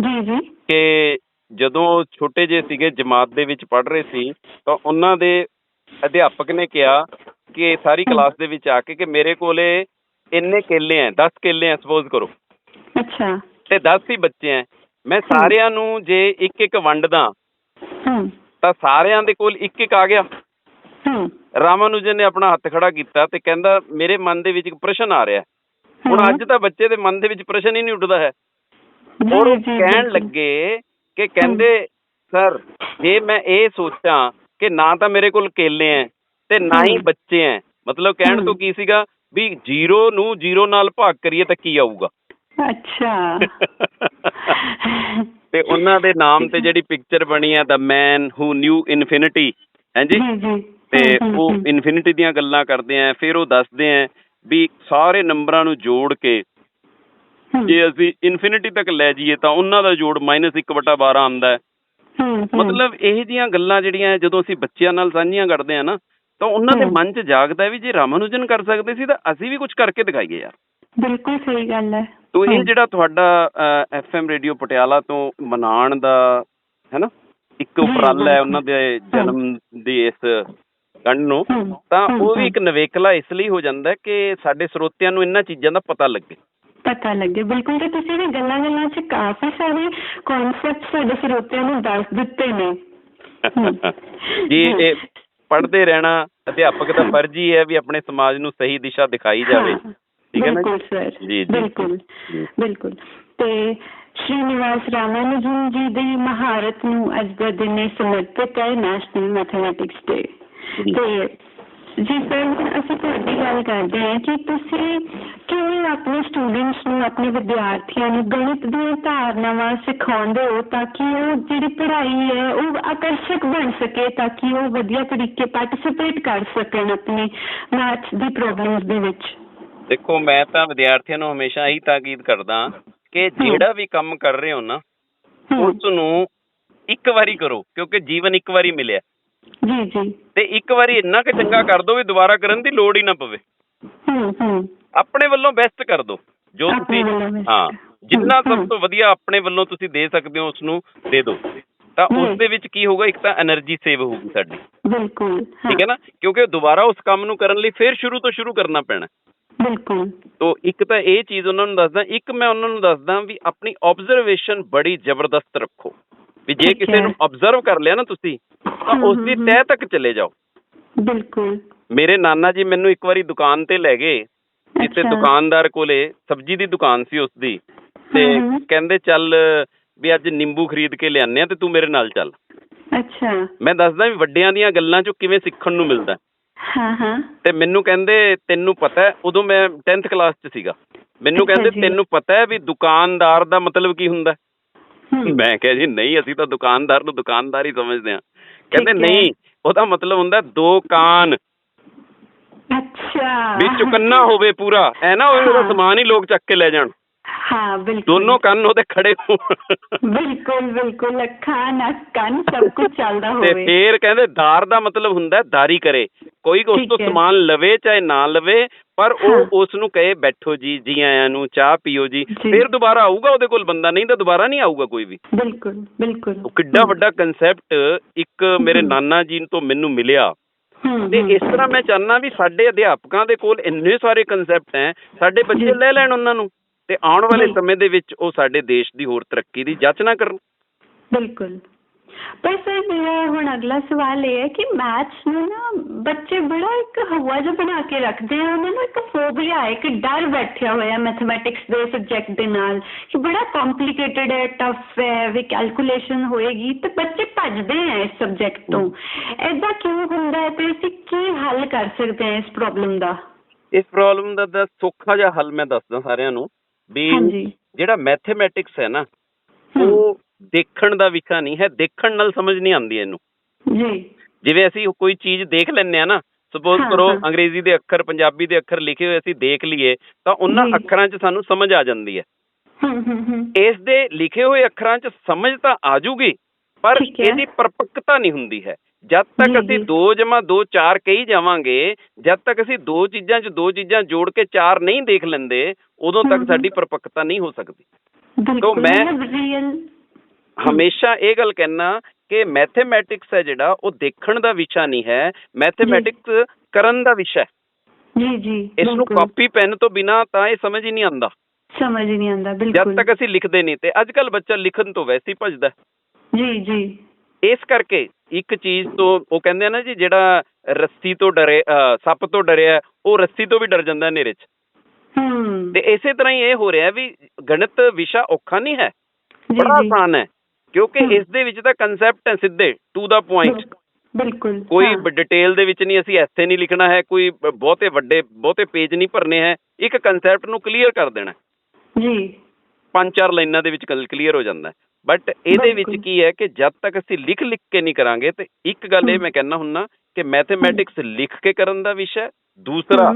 ਜੀ ਜੀ। ਕਿ ਜਦੋਂ ਛੋਟੇ ਜਿਹੇ ਸੀਗੇ ਜਮਾਤ ਦੇ ਵਿੱਚ ਪੜ੍ਹ ਰਹੇ ਸੀ ਤਾਂ ਉਹਨਾਂ ਦੇ ਅਧਿਆਪਕ ਨੇ ਕਿਹਾ ਕਿ ਸਾਰੀ ਕਲਾਸ ਦੇ ਵਿੱਚ ਆ ਕੇ ਕਿ ਮੇਰੇ ਕੋਲੇ ਇੰਨੇ ਕੇਲੇ ਆ 10 ਕੇਲੇ ਆ ਸਪੋਜ਼ ਕਰੋ। ਅੱਛਾ। ਤੇ 10 ਹੀ ਬੱਚੇ ਆ ਮੈਂ ਸਾਰਿਆਂ ਨੂੰ ਜੇ ਇੱਕ ਇੱਕ ਵੰਡਦਾ ਤਾਂ ਸਾਰਿਆਂ ਦੇ ਕੋਲ ਇੱਕ ਇੱਕ ਆ ਗਿਆ। ਹਮ। ਰਾਮਾਨੁਜਨ ਨੇ ਆਪਣਾ ਹੱਥ ਖੜਾ ਕੀਤਾ ਤੇ ਕਹਿੰਦਾ ਮੇਰੇ ਮਨ ਦੇ ਵਿੱਚ ਇੱਕ ਪ੍ਰਸ਼ਨ ਆ ਰਿਹਾ। ਹੈ। ਹੁਣ। ਅੱਜ ਤਾਂ ਬੱਚੇ ਦੇ ਮਨ ਦੇ ਵਿੱਚ ਪ੍ਰਸ਼ਨ ਹੀ ਨਹੀਂ ਉੱਠਦਾ ਹੈ। ਜੀ, ਉਹ ਕਹਿਣ। ਲੱਗੇ ਕਿ ਕਹਿੰਦੇ ਸਰ ਜੇ ਮੈਂ ਇਹ ਸੋਚਾਂ ਕਿ ਨਾ ਤਾਂ ਮੇਰੇ ਕੋਲ ਕੇਲੇ ਐ ਤੇ ਨਾ ਹੀ। ਬੱਚੇ ਐ ਮਤਲਬ ਕਹਿਣ। ਤੋਂ ਕੀ ਸੀਗਾ ਵੀ 0 ਨੂੰ 0 ਨਾਲ ਭਾਗ ਕਰੀਏ ਤਾਂ ਕੀ ਆਊਗਾ ਅੱਛਾ ਤੇ ਉਹਨਾਂ ਦੇ ਨਾਮ ਤੇ ਜਿਹੜੀ ਪਿਕਚਰ ਬਣੀ ਹੈ ਦਾ ਮੈਨ ਹੂ ਨਿਊ ਇਨਫਿਨਿਟੀ ਹਾਂਜੀ ਤੇ ਉਹ ਇਨਫਿਨਿਟੀ ਦੀਆਂ ਗੱਲਾਂ ਕਰਦੇ ਆ ਫਿਰ ਉਹ ਦੱਸਦੇ ਆ ਵੀ ਸਾਰੇ ਨੰਬਰਾਂ ਨੂੰ ਜੋੜ ਕੇ ਜੇ ਅਸੀਂ ਇਨਫਿਨਿਟੀ ਤੱਕ ਲੈ ਜਾਈਏ ਤਾਂ ਉਹਨਾਂ ਦਾ ਜੋੜ -1/12 ਆਉਂਦਾ ਹੈ। ਮਤਲਬ ਇਹ ਜੀਆਂ ਗੱਲਾਂ ਜਿਹੜੀਆਂ ਜਦੋਂ ਅਸੀਂ ਬੱਚਿਆਂ ਨਾਲ ਸਾਂਝੀਆਂ ਕਰਦੇ ਆ ਨਾ ਤਾਂ ਉਹਨਾਂ ਦੇ। ਮਨ 'ਚ ਜਾਗਦਾ ਵੀ ਜੇ ਰਾਮਾਨੁਜਨ ਕਰ ਸਕਦੇ ਸੀ ਤਾਂ ਅਸੀਂ ਵੀ ਕੁਝ ਕਰਕੇ ਦਿਖਾਈਏ ਯਾਰ। ਬਿਲਕੁਲ ਸਹੀ ਗੱਲ ਹੈ। ਤੋ ਇਹ ਜਿਹੜਾ ਤੁਹਾਡਾ ਐਫਐਮ ਰੇਡੀਓ ਪਟਿਆਲਾ ਤੋਂ ਮਨਾਉਣ ਦਾ ਹੈ ਨਾ ਇੱਕ ਉਪਰਾਲਾ ਹੈ। ਉਹਨਾਂ ਦੇ ਜਨਮ ਦੀ ਇਸ ਗੰਢ ਨੂੰ ਤਾਂ ਉਹ ਵੀ ਇੱਕ ਨਵੇਕਲਾ ਇਸ ਲਈ ਹੋ ਜਾਂਦਾ ਕਿ ਸਾਡੇ ਸਰੋਤਿਆਂ ਨੂੰ ਇਹਨਾਂ ਚੀਜ਼ਾਂ ਦਾ ਪਤਾ ਲੱਗੇ। ਪਤਾ ਲੱਗੇ। ਬਿਲਕੁਲ ਤੇ ਤੁਸੀਂ ਵੀ ਗੱਲਾਂ ਗੱਲਾਂ 'ਚ ਕਾਫੀ ਸਾਰੇ ਕਨਸੈਪਟ ਸਾਡੇ ਸਰੋਤਿਆਂ ਨੂੰ ਦੱਸ ਦਿੱਤੇ ਨੇ। ਜੀ। ਇਹ ਪੜ੍ਹਦੇ ਰਹਿਣਾ ਅਧਿਆਪਕ ਦਾ ਫਰਜ਼ ਹੀ ਹੈ ਵੀ ਆਪਣੇ ਸਮਾਜ ਨੂੰ ਸਹੀ ਦਿਸ਼ਾ ਦਿਖਾਈ ਜਾਵੇ। ਠੀਕ ਹੈ ਨਾ ਬਿਲਕੁਲ ਸਰ। ਜੀ, ਜੀ, ਬਿਲਕੁਲ। ਬਿਲਕੁਲ। ਤੇ ਸ਼੍ਰੀ ਨਿਵਾਸ ਰਾਮਾਨੁਜਨ ਜੀ ਦੀ ਮਹਾਰਤ ਨੂੰ ਅੱਜ ਦਾ ਦਿਨ ਸਮਰਪਿਤ ਹੈ ਨੈਸ਼ਨਲ ਮੈਥਮੈਟਿਕਸ ਡੇ। ਤੇ ਜੀ ਸਰ ਅਸੀਂ ਤੁਹਾਡੀ ਗੱਲ ਕਰਦੇ ਹਾਂ ਕਿ ਤੁਸੀਂ ਕਿਵੇਂ ਆਪਣੇ ਸਟੂਡੈਂਟਸ ਨੂੰ ਆਪਣੇ ਵਿਦਿਆਰਥੀਆਂ ਨੂੰ ਗਣਿਤ ਦੀਆਂ ਧਾਰਨਾਵਾਂ ਸਿਖਾਉਂਦੇ ਹੋ ਤਾਂ ਕਿ ਉਹ ਜਿਹੜੀ ਪੜ੍ਹਾਈ ਹੈ ਉਹ ਆਕਰਸ਼ਕ ਬਣ ਸਕੇ ਤਾਂ ਕਿ ਉਹ ਵਧੀਆ ਤਰੀਕੇ ਪਾਰਟਿਸਿਪੇਟ ਕਰ ਸਕਣ ਆਪਣੇ ਮੈਥਸ ਦੀ ਪ੍ਰੋਬਲਮਸ ਦੇ ਵਿੱਚ? ਦੇਖੋ ਮੈਂ ਤਾਂ ਵਿਦਿਆਰਥੀਆਂ ਨੂੰ ਹਮੇਸ਼ਾ ਇਹੀ ਤਾਕੀਦ ਕਰਦਾ ਕਿ ਜਿਹੜਾ ਵੀ ਕੰਮ ਕਰ ਰਹੇ ਹੋ ਨਾ ਉਸ ਨੂੰ ਇੱਕ ਵਾਰੀ ਕਰੋ ਕਿਉਂਕਿ ਜੀਵਨ ਇੱਕ ਵਾਰੀ ਮਿਲਿਆ। ਤੇ ਇੱਕ ਵਾਰੀ ਇੰਨਾ ਕਿ ਚੰਗਾ ਕਰ ਦੋ ਵੀ ਦੁਬਾਰਾ ਕਰਨ ਦੀ ਲੋੜ ਹੀ ਨਾ ਪਵੇ। ਆਪਣੇ ਵੱਲੋਂ ਬੈਸਟ ਕਰ ਦੋ। ਜੋ ਤੁਸੀਂ ਹਾਂ ਜਿੰਨਾ ਸਭ ਤੋਂ ਵਧੀਆ ਆਪਣੇ ਵੱਲੋਂ ਤੁਸੀਂ ਦੇ ਸਕਦੇ ਹੋ ਉਸ ਨੂੰ ਦੇ। ਦਿਓ ਤਾਂ ਉਸ ਦੇ ਵਿੱਚ ਕੀ ਹੋਊਗਾ? ਇੱਕ ਤਾਂ એનર્ਜੀ ਸੇਵ ਹੋਊਗੀ ਸਾਡੀ। ਬਿਲਕੁਲ ਠੀਕ ਹੈ ਨਾ? ਕਿਉਂਕਿ ਦੁਬਾਰਾ ਉਸ ਕੰਮ ਨੂੰ ਕਰਨ ਲਈ ਫੇਰ ਸ਼ੁਰੂ ਤੋਂ ਸ਼ੁਰੂ ਕਰਨਾ ਪੈਣਾ। ਬਿਲਕੁਲ। ਤੋ ਇੱਕ ਤਾਂ ਇਹ ਚੀਜ਼ ਉਹਨਾਂ ਨੂੰ ਦੱਸਦਾ। ਇੱਕ ਮੈਂ ਉਹਨਾਂ ਨੂੰ ਦੱਸਦਾ ਵੀ ਆਪਣੀ ਆਬਜ਼ਰਵੇਸ਼ਨ ਬੜੀ ਜ਼ਬਰਦਸਤ ਰੱਖੋ। ਵੀ ਜੇ ਕਿਸੇ ਨੂੰ ਆਬਜ਼ਰਵ ਕਰ ਲਿਆ ਨਾ ਤੁਸੀਂ ਤਾਂ ਉਸ ਦੀ। ਤਹਿ ਤੱਕ ਚਲੇ ਜਾਓ। ਬਿਲਕੁਲ। ਮੇਰੇ ਨਾਨਾ ਜੀ ਮੈਨੂੰ ਇੱਕ ਵਾਰੀ ਦੁਕਾਨ ਤੇ ਲੈ ਗਏ ਜਿੱਥੇ। ਦੁਕਾਨਦਾਰ ਕੋਲੇ ਸਬਜ਼ੀ ਦੀ ਦੁਕਾਨ ਸੀ ਉਸ ਦੀ ਤੇ। ਕਹਿੰਦੇ ਚੱਲ ਵੀ ਅੱਜ ਨਿੰਬੂ ਖਰੀਦ ਕੇ ਲਿਆਨੇ ਆ ਤੇ ਤੂੰ ਮੇਰੇ ਨਾਲ ਚੱਲ। ਅੱਛਾ। ਮੈਂ ਦੱਸਦਾ ਵੀ ਵੱਡਿਆਂ ਦੀਆਂ ਗੱਲਾਂ ਚੋਂ ਕਿਵੇਂ ਸਿੱਖਣ ਨੂੰ ਮਿਲਦਾ। ਹਾਂ ਹਾਂ। ਤੇ ਮੈਨੂੰ ਕਹਿੰਦੇ ਤੈਨੂੰ ਪਤਾ ਹੈ ਉਦੋਂ ਮੈਂ 10th ਕਲਾਸ 'ਚ ਸੀਗਾ। ਮੈਨੂੰ ਕਹਿੰਦੇ। ਤੈਨੂੰ ਪਤਾ ਹੈ ਵੀ ਦੁਕਾਨਦਾਰ ਦਾ ਮਤਲਬ ਕੀ ਹੁੰਦਾ? ਮੈਂ ਕਿਹਾ ਜੀ ਨਹੀਂ ਅਸੀਂ ਤਾਂ ਦੁਕਾਨਦਾਰ ਨੂੰ ਦੁਕਾਨਦਾਰ ਹੀ ਸਮਝਦੇ ਹਾਂ। ਕਹਿੰਦੇ। ਨਹੀਂ ਉਹਦਾ ਮਤਲਬ ਹੁੰਦਾ ਦੋ ਕਾਨ ਅੱਛਾ ਵੀ ਚੁਕੰਨਾ ਹੋਵੇ ਪੂਰਾ ਐ ਨਾ ਹੋਵੇ ਉਹਦਾ ਹਾਂ। ਸਮਾਨ ਹੀ ਲੋਕ ਚੱਕ ਕੇ ਲੈ ਜਾਣ ਹਾਂ ਬਿਲਕੁਲ। ਦੋਨੋਂ ਕੰਨ ਉਹਦੇ ਖੜੇ ਹੋਣ। ਬਿਲਕੁਲ ਬਿਲਕੁਲ ਅੱਖਾਂ ਨੱਕ ਕੰਨ ਸਭ ਕੁਝ ਚੱਲਦਾ ਤੇ ਹੋਵੇ। ਫੇਰ ਕਹਿੰਦੇ ਦਾਰ ਦਾ ਮਤਲਬ ਹੁੰਦਾ ਹੈ ਦਾਰੀ ਕਰੇ। ਕੋਈ ਉਸ ਠੀਕ ਤੋਂ ਹੈ। ਸਮਾਨ ਲਵੇ ਚਾਹੇ ਨਾ ਲਵੇ ਪਰ ਹਾਂ। ਉਹ ਉਸ ਨੂੰ ਕਹੇ ਬੈਠੋ ਜੀ ਜੀ ਆਇਆਂ ਨੂੰ ਚਾਹ ਪੀਓ ਜੀ। ਜੀ। ਫੇਰ ਦੁਬਾਰਾ ਆਊਗਾ ਉਹਦੇ ਕੋਲ ਬੰਦਾ? ਨਹੀਂ ਤਾਂ ਦੁਬਾਰਾ ਨਹੀਂ ਆਊਗਾ ਕੋਈ ਵੀ। ਬਿਲਕੁਲ ਬਿਲਕੁਲ। ਉਹ ਕਿੱਡਾ ਵੱਡਾ ਕਨਸੈਪਟ ਇੱਕ ਮੇਰੇ ਹਮ। ਨਾਨਾ ਜੀ ਤੋਂ ਮੈਨੂੰ ਮਿਲਿਆ। ਹਮ, ਤੇ ਹਮ, ਇਸ ਤਰ੍ਹਾਂ ਮੈਂ ਚਾਹੁੰਦਾ ਵੀ ਸਾਡੇ ਅਧਿਆਪਕਾਂ ਦੇ ਕੋਲ ਇੰਨੇ ਸਾਰੇ ਕਨਸੈਪਟ ਹੈ ਸਾਡੇ ਬੱਚੇ। ਲੈ ਲੈਣ ਉਹਨਾਂ ਨੂੰ। ਤੇ ਆਉਣ ਵਾਲੇ। ਸਮੇਂ ਦੇ ਵਿੱਚ ਉਹ ਸਾਡੇ ਦੇਸ਼ ਦੀ ਹੋਰ ਤਰੱਕੀ ਦੀ ਜਾਚਨਾ ਕਰਨ। ਬਿਲਕੁਲ। ਪਰ ਸਰ ਮੇਰਾ ਹੁਣ ਅਗਲਾ ਸਵਾਲ ਇਹ ਹੈ ਕਿ ਮੈਥਸ ਨੂੰ ਨਾ ਬੱਚੇ ਬੜਾ ਇੱਕ ਹਵਾ ਜਿਹਾ ਬਣਾ ਕੇ ਰੱਖਦੇ ਆ। ਉਹਨਾਂ ਨੂੰ ਇੱਕ ਫੋਬੀਆ ਹੈ ਇੱਕ ਡਰ ਬੈਠਿਆ ਹੋਇਆ ਮੈਥਮੈਟਿਕਸ ਦੇ ਸਬਜੈਕਟ ਦੇ ਨਾਲ ਕਿ ਬੜਾ ਕੰਪਲਿਕੇਟਡ ਹੈ ਟਫ ਹੈ ਵੀ ਕੈਲਕੂਲੇਸ਼ਨ ਹੋਏਗੀ ਤੇ ਬੱਚੇ ਭੱਜਦੇ ਆ ਇਸ ਸਬਜੈਕਟ ਤੋਂ। ਐਦਾਂ ਕਿਉਂ ਹੁੰਦਾ ਹੈ ਤੇ ਅਸੀਂ ਕੀ ਹੱਲ ਕਰ ਸਕਦੇ ਹਾਂ ਇਸ ਪ੍ਰੋਬਲਮ ਦਾ? ਇਸ ਪ੍ਰੋਬਲਮ ਦਾ ਸੌਖਾ ਜਿਹਾ ਹੱਲ ਮੈਂ ਦੱਸਦਾ ਸਾਰਿਆਂ ਨੂੰ। ਵੀ ਹਾਂਜੀ। ਜਿਹੜਾ ਮੈਥਮੈਟਿਕਸ ਹੈ ਨਾ ਉਹ ਦੇਖਣ ਦਾ ਵਿਸ਼ਾ ਨਹੀਂ ਹੈ ਦੇਖਣ ਨਾਲ ਸਮਝ ਨਹੀਂ ਆਉਂਦੀ ਇਹਨੂੰ। ਜੀ। ਜਿਵੇਂ ਅਸੀਂ ਕੋਈ ਚੀਜ਼ ਦੇਖ ਲੈਂਦੇ ਆ ਨਾ ਸਪੋਜ਼ ਹਾਂ, ਕਰੋ ਹਾਂ। ਅੰਗਰੇਜ਼ੀ ਦੇ ਅੱਖਰ ਪੰਜਾਬੀ ਦੇ ਅੱਖਰ ਲਿਖੇ ਹੋਏ ਅਸੀਂ ਦੇਖ ਲਈਏ ਤਾਂ ਉਹਨਾਂ ਜੀ। ਅੱਖਰਾਂ 'ਚ ਸਾਨੂੰ ਸਮਝ ਆ ਜਾਂਦੀ ਹੈ। ਹਮ। ਇਸ ਦੇ ਲਿਖੇ ਹੋਏ ਅੱਖਰਾਂ 'ਚ ਸਮਝ ਤਾਂ ਆ ਜੂਗੀ ਪਰ ਠੀਕ ਹੈ। ਇਹਦੀ ਪਰਪੱਕਤਾ ਨਹੀਂ ਹੁੰਦੀ ਹੈ। ਜਦ ਤੱਕ ਅਸੀਂ ਜੀ। 2 ਜਮਾ 2 4 ਕਹੀ ਜਾਵਾਂਗੇ ਜਦ ਤੱਕ ਅਸੀਂ ਦੋ ਚੀਜ਼ਾਂ 'ਚ ਦੋ ਚੀਜ਼ਾਂ ਜੋੜ ਕੇ ਚਾਰ ਨਹੀਂ ਦੇਖ ਲੈਂਦੇ ਉਦੋਂ ਤੱਕ। ਸਾਡੀ ਪਰਪੱਕਤਾ ਨਹੀਂ ਹੋ ਸਕਦੀ ਬਿਲਕੁਲ ਮੈਂ- ਹਮੇਸ਼ਾ ਇਹ ਗੱਲ ਕਹਿਣਾ ਕਿ ਮੈਥਮੈਟਿਕਸ ਹੈ ਜਿਹੜਾ ਉਹ ਦੇਖਣ ਦਾ ਵਿਸ਼ਾ ਨਹੀਂ ਹੈ ਮੈਥਮੈਟਿਕਸ ਕਰਨ ਦਾ ਵਿਸ਼ਾ ਹੈ ਜੀ ਜੀ ਇਸ ਨੂੰ। ਕਾਪੀ ਪੈਨ ਤੋਂ ਬਿਨਾ ਤਾਂ ਇਹ ਸਮਝ ਹੀ ਨਹੀਂ ਆਉਂਦਾ ਸਮਝ ਹੀ ਨਹੀਂ ਆਉਂਦਾ ਜਦ ਬਿਲਕੁਲ ਤੱਕ ਅਸੀਂ ਲਿਖਦੇ ਨਹੀਂ ਤੇ ਅੱਜ ਕੱਲ ਬੱਚਾ ਲਿਖਣ ਤੋਂ ਵੈਸੇ ਹੀ ਭੱਜਦਾ। ਜੀ ਜੀ ਇਸ ਕਰਕੇ ਇੱਕ ਚੀਜ਼ ਤੋਂ ਉਹ ਕਹਿੰਦੇ ਆ ਨਾ ਜੀ ਜਿਹੜਾ ਰੱਸੀ ਤੋਂ ਡਰੇ ਸੱਪ ਤੋਂ ਡਰਿਆ ਉਹ ਰੱਸੀ ਤੋਂ ਵੀ ਡਰ ਜਾਂਦਾ ਹਨੇਰੇ 'ਚ ਹੂੰ ਤੇ ਇਸੇ ਤਰ੍ਹਾਂ ਹੀ ਇਹ ਹੋ ਰਿਹਾ ਵੀ ਗਣਿਤ ਵਿਸ਼ਾ ਔਖਾ ਨਹੀਂ ਹੈ ਜੀ, ਬੜਾ ਜੀ। ਆਸਾਨ ਹੈ ਕਿਉਂਕਿ। ਇਸ ਦੇ ਵਿੱਚ ਤਾਂ ਕਨਸੈਪਟ ਹੈ ਸਿੱਧੇ ਟੂ ਦਾ ਪੁਆਇੰਟ ਬਿਲ- ਬਿਲਕੁਲ ਕੋਈ ਡਿਟੇਲ ਦੇ ਵਿੱਚ ਨਹੀਂ ਅਸੀਂ ਐਸੇ ਨਹੀਂ ਲਿਖਣਾ ਹੈ ਕੋਈ ਬਹੁਤੇ ਵੱਡੇ ਬਹੁਤੇ ਪੇਜ ਨਹੀਂ ਭਰਨੇ ਹੈ ਇੱਕ ਕਨਸੈਪਟ ਨੂੰ ਕਲੀਅਰ ਕਰ ਦੇਣਾ। ਜੀ ਪੰਜ ਚਾਰ ਲਾਈਨਾਂ ਦੇ ਵਿੱਚ ਕਲੀਅਰ ਹੋ ਜਾਂਦਾ ਹੈ ਬਟ ਇਹਦੇ ਵਿੱਚ। ਕੀ ਹੈ ਕਿ ਜਦ ਤੱਕ ਅਸੀਂ ਲਿਖ ਲਿਖ ਕੇ ਨਹੀਂ ਕਰਾਂਗੇ ਤੇ ਇੱਕ ਗੱਲ ਇਹ। ਮੈਂ ਕਹਿਣਾ ਹੁੰਨਾ ਕਿ ਮੈਥਮੈਟਿਕਸ ਲਿਖ ਕੇ ਕਰਨ ਦਾ ਵਿਸ਼ਾ ਦੂਸਰਾ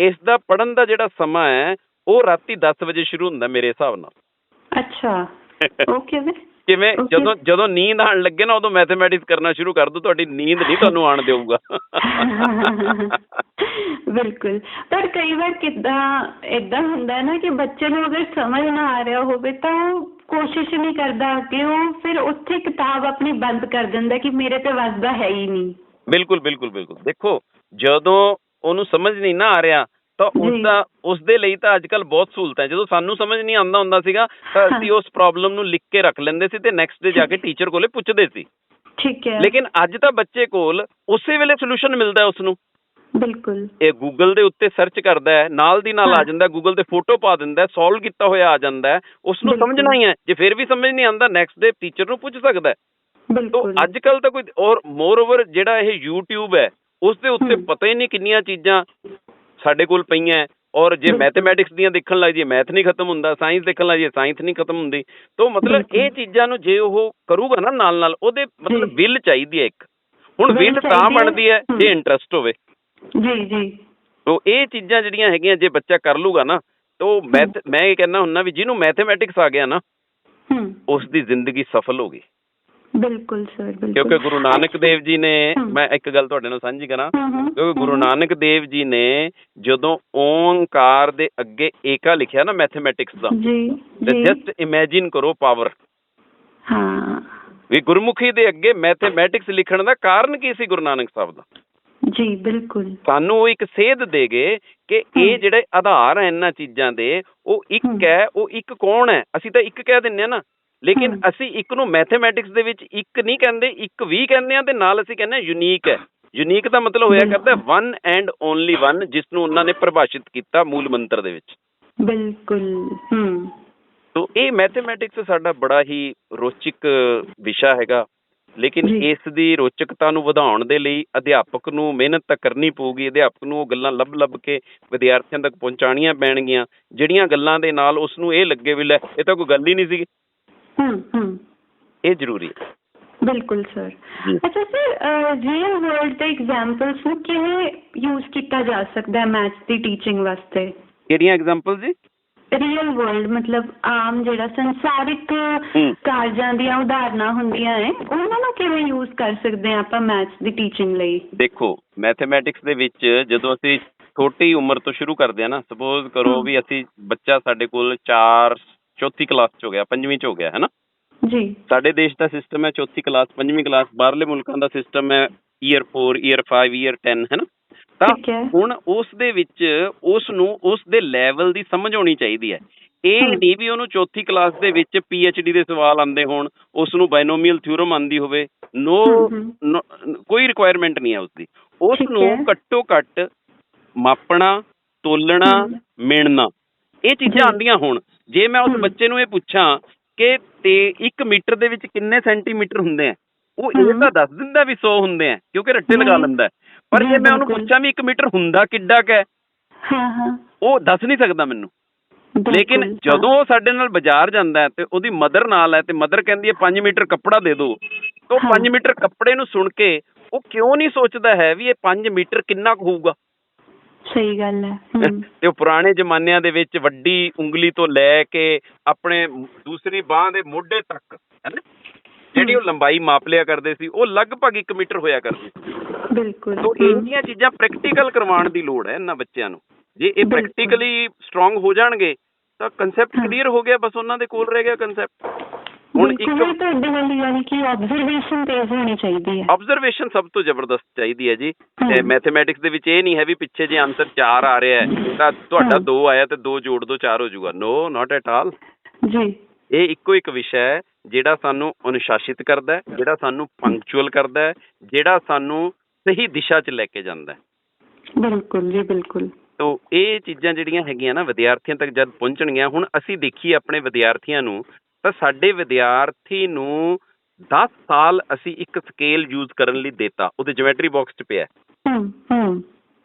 ਇਸ ਦਾ ਪੜਨ ਦਾ ਜਿਹੜਾ ਸਮਾਂ ਹੈ ਉਹ ਰਾਤੀ 10 ਵਜੇ ਸ਼ੁਰੂ ਹੁੰਦਾ ਮੇਰੇ ਹਿਸਾਬ ਨਾਲ। ਅੱਛਾ। ਓਕੇ ਵੇ। ਕਿਵੇਂ. ਜਦੋਂ ਜਦੋਂ ਨੀਂਦ ਆਣ ਲੱਗੇ ਨਾ ਉਦੋਂ ਮੈਥਮੈਟਿਕਸ ਕਰਨਾ ਸ਼ੁਰੂ ਕਰ ਦੋ ਤੁਹਾਡੀ ਨੀਂਦ ਨਹੀਂ ਤੁਹਾਨੂੰ ਆਣ ਦੇਊਗਾ। ਬਿਲਕੁਲ। ਪਰ ਕਈ ਵਾਰ ਕਿੱਦਾਂ ਇਦਾਂ ਹੁੰਦਾ ਹੈ ਨਾ ਕਿ ਬੱਚੇ ਨੂੰ ਅਗਰ ਸਮਝ ਨਾ ਆ ਰਿਹਾ ਹੋਵੇ ਤਾਂ ਕੋਸ਼ਿਸ਼ ਨਹੀਂ ਕਰਦਾ ਕਿ ਉਹ ਫਿਰ ਉੱਥੇ ਕਿਤਾਬ ਆਪਣੀ ਬੰਦ ਕਰ ਦਿੰਦਾ ਕਿ ਮੇਰੇ ਤੇ ਵੱਸਦਾ ਹੈ ਹੀ ਨਹੀਂ। ਬਿਲਕੁਲ ਬਿਲਕੁਲ ਬਿਲਕੁਲ। ਦੇਖੋ ਜਦੋਂ ਉਹਨੂੰ ਸਮਝ ਨਹੀਂ ਨਾ ਆ ਰਿਹਾ ਤਾਂ ਉਸ। ਦਾ ਉਸ ਦੇ ਲਈ ਤਾਂ ਅੱਜ ਕੱਲ ਬਹੁਤ ਸਹੂਲਤਾਂ ਹੈ। ਜਦੋਂ ਸਾਨੂੰ ਸਮਝ ਨਹੀਂ ਆਉਂਦਾ ਹੁੰਦਾ ਸੀਗਾ ਤਾਂ ਅਸੀਂ ਉਸ ਪ੍ਰੋਬਲਮ ਨੂੰ ਲਿਖ ਕੇ ਰੱਖ ਲੈਂਦੇ ਸੀ ਤੇ ਨੈਕਸਟ ਡੇ ਜਾ ਕੇ ਟੀਚਰ ਕੋਲੇ ਪੁੱਛਦੇ ਸੀ। ਠੀਕ ਹੈ। ਲੇਕਿਨ ਅੱਜ ਤਾਂ ਬੱਚੇ ਕੋਲ ਉਸੇ ਵੇਲੇ ਸੋਲੂਸ਼ਨ ਮਿਲਦਾ ਹੈ ਉਸ ਨੂੰ ਬਿਲਕੁਲ ਇਹ ਗੂਗਲ ਦੇ ਉੱਤੇ ਸਰਚ ਕਰਦਾ ਹੈ ਨਾਲ ਦੀ ਨਾਲ ਆ। ਜਾਂਦਾ ਗੂਗਲ ਤੇ ਫੋਟੋ ਪਾ ਦਿੰਦਾ ਸੋਲਵ ਕੀਤਾ ਹੋਇਆ ਆ ਜਾਂਦਾ ਉਸ ਨੂੰ। ਸਮਝਣਾ ਹੀ ਹੈ ਜੇ ਫਿਰ ਵੀ ਸਮਝ ਨਹੀਂ ਆਉਂਦਾ ਨੈਕਸਟ ਡੇ ਟੀਚਰ ਨੂੰ ਪੁੱਛ ਸਕਦਾ ਬਿਲਕੁਲ ਅੱਜ ਕੱਲ ਤਾਂ ਕੋਈ ਔਰ ਮੋਰ ਓਵਰ ਜਿਹੜਾ ਇਹ YouTube ਹੈ ਉਸ ਦੇ ਉੱਤੇ। ਪਤਾ ਹੀ ਨਹੀਂ ਕਿੰਨੀਆਂ ਚੀਜ਼ਾਂ ਸਾਡੇ ਕੋਲ ਪਈਆਂ ਔਰ ਜੇ। ਮੈਥਮੈਟਿਕਸ ਦੀਆਂ ਦੇਖਣ ਲੱਗ ਜਾਈਏ ਮੈਥ ਨਹੀਂ ਖਤਮ ਹੁੰਦਾ ਸਾਇੰਸ ਦੇਖਣ ਲੱਗ ਜਾਈਏ ਸਾਇੰਸ ਨਹੀਂ ਖਤਮ ਹੁੰਦੀ ਤੋਂ ਮਤਲਬ। ਇਹ ਚੀਜ਼ਾਂ ਨੂੰ ਜੇ ਉਹ ਕਰੂਗਾ ਨਾ ਨਾਲ ਨਾਲ ਉਹਦੇ ਮਤਲਬ ਜੀ। ਵਿਲ ਚਾਹੀਦੀ ਹੈ ਇੱਕ ਹੁਣ ਵਿਲ ਤਾਂ। ਬਣਦੀ ਹੈ ਜੇ। ਇੰਟਰਸਟ ਹੋਵੇ ਜੀ ਇਹ ਚੀਜ਼ਾਂ ਜਿਹੜੀਆਂ ਹੈਗੀਆਂ ਜੇ ਬੱਚਾ ਕਰ ਲੂਗਾ ਨਾ ਤੋ ਮੈਂ ਇਹ ਕਹਿੰਦਾ ਹੁੰਨਾ ਵੀ ਜਿਹਨੂੰ ਮੈਥਮੈਟਿਕਸ ਆ ਗਿਆ ਨਾ ਉਸ ਦੀ ਜ਼ਿੰਦਗੀ ਸਫਲ ਹੋ ਗਈ। ਬਿਲਕੁਲ ਸਰ ਬਿਲਕੁਲ। ਕਿਉਂਕਿ ਗੁਰੂ ਨਾਨਕ ਦੇਵ ਜੀ ਨੇ। ਮੈਂ ਇੱਕ ਗੱਲ ਤੁਹਾਡੇ ਨਾਲ ਸਾਂਝੀ ਕਰਾਂ। ਕਿਉਂਕਿ ਗੁਰੂ ਨਾਨਕ ਦੇਵ ਜੀ ਨੇ ਜਦੋਂ ਓੰਕਾਰ ਦੇ ਅੱਗੇ ਏਕਾ ਲਿਖਿਆ ਨਾ ਮੈਥਮੈਟਿਕਸ ਦਾ ਜੀ ਜਸਟ ਇਮੇਜਿਨ ਕਰੋ ਪਾਵਰ ਹਾਂ। ਵੀ ਗੁਰਮੁਖੀ ਦੇ ਅੱਗੇ ਮੈਥਮੈਟਿਕਸ ਲਿਖਣ ਦਾ ਕਾਰਨ ਕੀ ਸੀ ਗੁਰੂ ਨਾਨਕ ਸਾਹਿਬ ਦਾ? ਜੀ ਬਿਲਕੁਲ ਸਾਨੂੰ ਉਹ ਇੱਕ ਸੇਧ ਦੇ ਗਏ ਕਿ ਇਹ। ਜਿਹੜੇ ਆਧਾਰ ਹੈ ਇਹਨਾਂ ਚੀਜ਼ਾਂ ਦੇ ਉਹ ਇੱਕ। ਹੈ ਉਹ ਇੱਕ ਕੌਣ ਹੈ ਅਸੀਂ ਤਾਂ ਇੱਕ ਕਹਿ ਦਿੰਨੇ ਆ ਨਾ ਲੇਕਿਨ। ਅਸੀਂ ਇੱਕ ਨੂੰ ਮੈਥਮੈਟਿਕਸ ਦੇ ਵਿੱਚ ਇੱਕ ਨਹੀਂ ਕਹਿੰਦੇ ਇੱਕ ਵੀ ਕਹਿੰਦੇ ਆ ਤੇ ਨਾਲ ਅਸੀਂ ਕਹਿੰਦੇ ਆ ਯੂਨੀਕ ਹੈ ਯੂਨੀਕ ਦਾ ਮਤਲਬ ਹੋਇਆ। ਕਰਦਾ ਵਨ ਐਂਡ ਓਨਲੀ ਵਨ ਜਿਸ ਨੂੰ ਉਹਨਾਂ ਨੇ ਪਰਿਭਾਸ਼ਿਤ ਕੀਤਾ ਮੂਲ ਮੰਤਰ ਦੇ ਵਿੱਚ ਬਿਲਕੁਲ ਹਮ ਤੋ ਇਹ ਮੈਥਮੈਟਿਕਸ ਸਾਡਾ ਬੜਾ ਹੀ ਰੋਚਕ ਵਿਸ਼ਾ ਹੈਗਾ ਲੇਕਿਨ। ਇਸ ਦੀ ਰੋਚਕਤਾ ਨੂੰ ਵਧਾਉਣ ਦੇ ਲਈ ਅਧਿਆਪਕ ਨੂੰ ਮਿਹਨਤ ਤਾਂ ਕਰਨੀ ਪਊਗੀ ਅਧਿਆਪਕ ਨੂੰ ਉਹ ਗੱਲਾਂ ਲੱਭ-ਲੱਭ ਕੇ ਵਿਦਿਆਰਥੀਆਂ ਤੱਕ ਪਹੁੰਚਾਉਣੀਆਂ ਪੈਣਗੀਆਂ ਜਿਹੜੀਆਂ ਗੱਲਾਂ ਦੇ ਨਾਲ ਉਸ ਨੂੰ ਇਹ ਲੱਗੇ ਵੀ ਲੈ ਇਹ ਤਾਂ ਕੋਈ ਗੱਲ ਹੀ ਨਹੀਂ ਸੀ ਹਮ ਹਮ ਇਹ ਜ਼ਰੂਰੀ ਹੈ। ਬਿਲਕੁਲ ਸਰ। ਅੱਛਾ ਸਰ ਰੀਅਲ ਵਰਲਡ ਦੇ ਐਗਜ਼ਾਮਪਲਸ ਨੂੰ ਕਿਵੇਂ ਯੂਜ਼ ਕੀਤਾ ਜਾ ਸਕਦਾ ਹੈ ਮੈਥਸ ਦੀ ਟੀਚਿੰਗ ਵਾਸਤੇ? ਕਿਹੜੀਆਂ ਐਗਜ਼ਾਮਪਲ ਜੀ? ਰੀਅਲ ਵਰਲਡ ਮਤਲਬ ਆਮ ਜਿਹੜਾ ਸੰਸਾਰਿਕ। ਕਾਰਜਾਂ ਦੀਆਂ ਉਦਾਹਰਨਾਂ ਹੁੰਦੀਆਂ ਨੇ ਉਹਨਾਂ ਨੂੰ ਕਿਵੇਂ ਯੂਜ਼ ਕਰ ਸਕਦੇ ਹਾਂ ਆਪਾਂ ਮੈਥਸ ਦੀ ਟੀਚਿੰਗ ਲਈ ਦੇਖੋ ਮੈਥਮੈਟਿਕਸ ਦੇ ਵਿੱਚ ਜਦੋਂ ਅਸੀਂ ਛੋਟੀ ਉਮਰ ਤੋਂ ਸ਼ੁਰੂ ਕਰਦੇ ਆ ਨਾ ਸਪੋਜ਼ ਕਰੋ। ਵੀ ਅਸੀਂ ਬੱਚਾ ਸਾਡੇ ਕੋਲ 4 ਚੌਥੀ ਕਲਾਸ ਚ ਹੋ ਗਿਆ ਪੰਜਵੀਂ ਚ ਹੋ ਗਿਆ ਹੈ ਨਾ ਜੀ ਸਾਡੇ ਦੇਸ਼ ਦਾ ਸਿਸਟਮ ਹੈ ਚੌਥੀ ਕਲਾਸ ਪੰਜਵੀਂ ਕਲਾਸ ਬਾਹਰਲੇ ਮੁਲਕਾਂ ਦਾ ਸਿਸਟਮ ਹੈ ਈਅਰ 4 ਈਅਰ 5 ਈਅਰ 10 ਹੈ ਨਾ ਤਾਂ। ਹੁਣ ਉਸ ਦੇ ਵਿੱਚ ਉਸ ਨੂੰ ਉਸ ਦੇ ਲੈਵਲ ਦੀ ਸਮਝ ਹੋਣੀ ਚਾਹੀਦੀ ਹੈ ਇਹ। ਨਹੀਂ ਵੀ ਉਹਨੂੰ ਚੌਥੀ ਕਲਾਸ ਦੇ ਵਿੱਚ ਡੀ ਦੇ ਸਵਾਲ ਆਉਂਦੇ ਹੋਣ ਉਸ ਨੂੰ ਬਾਇਨੋਮੀਅਲ ਥਿਊਰਮ ਆਂਦੀ ਹੋਵੇ ਨੋ ਕੋਈ ਰਿਕੁਆਇਰਮੈਂਟ ਨਹੀਂ ਹੈ ਉਸ ਦੀ ਉਸ ਨੂੰ। ਘੱਟੋ ਘੱਟ ਮਾਪਣਾ ਤੋਲਣਾ। ਮਿਣਨਾ ਇਹ ਚੀਜ਼ਾਂ। ਆਉਂਦੀਆਂ ਹੋਣ ਜੇ ਮੈਂ ਉਸ। ਬੱਚੇ ਨੂੰ ਇਹ ਪੁੱਛਾਂ ਕਿ ਤੇ 1 ਮੀਟਰ ਦੇ ਵਿੱਚ ਕਿੰਨੇ ਸੈਂਟੀਮੀਟਰ ਹੁੰਦੇ ਆ ਉਹ ਇਹ। ਤਾਂ ਦੱਸ ਦਿੰਦਾ ਵੀ 100 ਹੁੰਦੇ ਆ ਕਿਉਂਕਿ ਰੱਟੇ ਲਗਾ। ਲੈਂਦਾ। ਪਰ ਜੀ, ਮੈਂ ਉਹਨੂੰ। ਪੁੱਛਾਂ ਵੀ 1 ਮੀਟਰ ਹੁੰਦਾ ਕਿੱਡਾ ਕੁ ਹੈ ਹਾਂ ਹਾਂ। ਉਹ ਦੱਸ ਨਹੀਂ ਸਕਦਾ ਮੈਨੂੰ। ਲੇਕਿਨ। ਜਦੋਂ ਉਹ ਸਾਡੇ ਨਾਲ ਬਾਜ਼ਾਰ ਜਾਂਦਾ ਹੈ ਤੇ ਉਹਦੀ ਮਦਰ ਨਾਲ ਹੈ ਤੇ ਮਦਰ ਕਹਿੰਦੀ ਹੈ 5 ਮੀਟਰ ਕੱਪੜਾ ਦੇ ਦਿਓ। ਤਾਂ ਹਾਂ। 5 ਮੀਟਰ ਕੱਪੜੇ ਨੂੰ ਸੁਣ ਕੇ ਉਹ ਕਿਉਂ ਨਹੀਂ ਸੋਚਦਾ ਹੈ ਵੀ ਇਹ 5 ਮੀਟਰ ਕਿੰਨਾ ਕੁ ਹੋਊਗਾ? ਸਹੀ ਗੱਲ ਹੈ ਤੇ ਉਹ ਪੁਰਾਣੇ ਜ਼ਮਾਨਿਆਂ ਦੇ ਵਿੱਚ ਵੱਡੀ ਉਂਗਲੀ ਤੋਂ ਲੈ ਕੇ ਆਪਣੇ ਦੂਸਰੀ ਬਾਹ ਦੇ ਮੋਢੇ ਤੱਕ ਹੈਨਾ ਜਿਹੜੀ ਉਹ ਲੰਬਾਈ ਮਾਪ ਲਿਆ ਕਰਦੇ ਸੀ ਉਹ ਲਗਭਗ 1 ਮੀਟਰ ਹੋਇਆ ਕਰਦੀ ਸੀ। ਬਿਲਕੁਲ ਹਮ, ਇਹਦੀਆਂ ਚੀਜ਼ਾਂ ਪ੍ਰੈਕਟੀਕਲ ਕਰਵਾਉਣ ਦੀ ਲੋੜ ਹੈ ਇਹਨਾਂ ਬੱਚਿਆਂ ਨੂੰ। ਜੇ ਇਹ। ਪ੍ਰੈਕਟੀਕਲੀ ਸਟਰੋਂਗ ਹੋ ਜਾਣਗੇ ਤਾਂ ਕਨਸੈਪਟ। ਕਲੀਅਰ ਹੋ ਗਿਆ ਬਸ ਉਹਨਾਂ ਦੇ ਕੋਲ ਰਹਿ ਗਿਆ ਕਨਸੈਪਟ ਹੁਣ ਇੱਕ ਤੁਹਾਡੇ ਵੱਲ ਯਾਨੀ ਕਿ ਆਬਜ਼ਰਵੇਸ਼ਨ ਤੇਜ਼ ਹੋਣੀ ਚਾਹੀਦੀ ਹੈ। ਆਬਜ਼ਰਵੇਸ਼ਨ ਸਭ ਤੋਂ ਜ਼ਬਰਦਸਤ ਚਾਹੀਦੀ ਹੈ ਜੀ। ਮੈਥਮੈਟਿਕਸ ਦੇ ਵਿੱਚ ਇਹ ਨਹੀਂ ਹੈ ਵੀ ਪਿੱਛੇ ਜੇ ਆਨਸਰ 4 ਆ ਰਿਹਾ ਹੈ ਤਾਂ ਤੁਹਾਡਾ ਹਮ। 2 ਆਇਆ ਤੇ 2 ਜੋੜ ਦੋ 4 ਹੋ ਜਾਊਗਾ। ਨੋ ਨਾਟ ਐਟ ਆਲ ਜੀ। ਇਹ ਇੱਕੋ ਇੱਕ ਵਿਸ਼ਾ ਹੈ ਜਿਹੜਾ ਸਾਨੂੰ ਅਨੁਸ਼ਾਸਿਤ ਕਰਦਾ ਹੈ ਜਿਹੜਾ ਸਾਨੂੰ ਪੰਕਚੁਅਲ ਕਰਦਾ ਹੈ ਜਿਹੜਾ ਸਾਨੂੰ ਸਹੀ ਦਿਸ਼ਾ 'ਚ ਲੈ ਕੇ ਜਾਂਦਾ ਹੈ ਬਿਲਕੁਲ ਜੀ ਬਿਲਕੁਲ ਤੋ ਇਹ ਚੀਜ਼ਾਂ ਜਿਹੜੀਆਂ ਹੈਗੀਆਂ ਨਾ ਵਿਦਿਆਰਥੀਆਂ ਤੱਕ ਜਦ ਪਹੁੰਚਣਗੀਆਂ ਹੁਣ ਅਸੀਂ ਦੇਖੀਏ ਆਪਣੇ ਵਿਦਿਆਰਥੀਆਂ ਨੂੰ ਤਾਂ ਸਾਡੇ ਵਿਦਿਆਰਥੀ ਨੂੰ 10 ਸਾਲ ਅਸੀਂ ਇੱਕ ਸਕੇਲ ਯੂਜ਼ ਕਰਨ ਲਈ ਦਿੱਤਾ ਉਹਦੇ ਜਿਓਮੈਟਰੀ ਬਾਕਸ 'ਚ ਪਿਆ ਹੈ। ਹਮ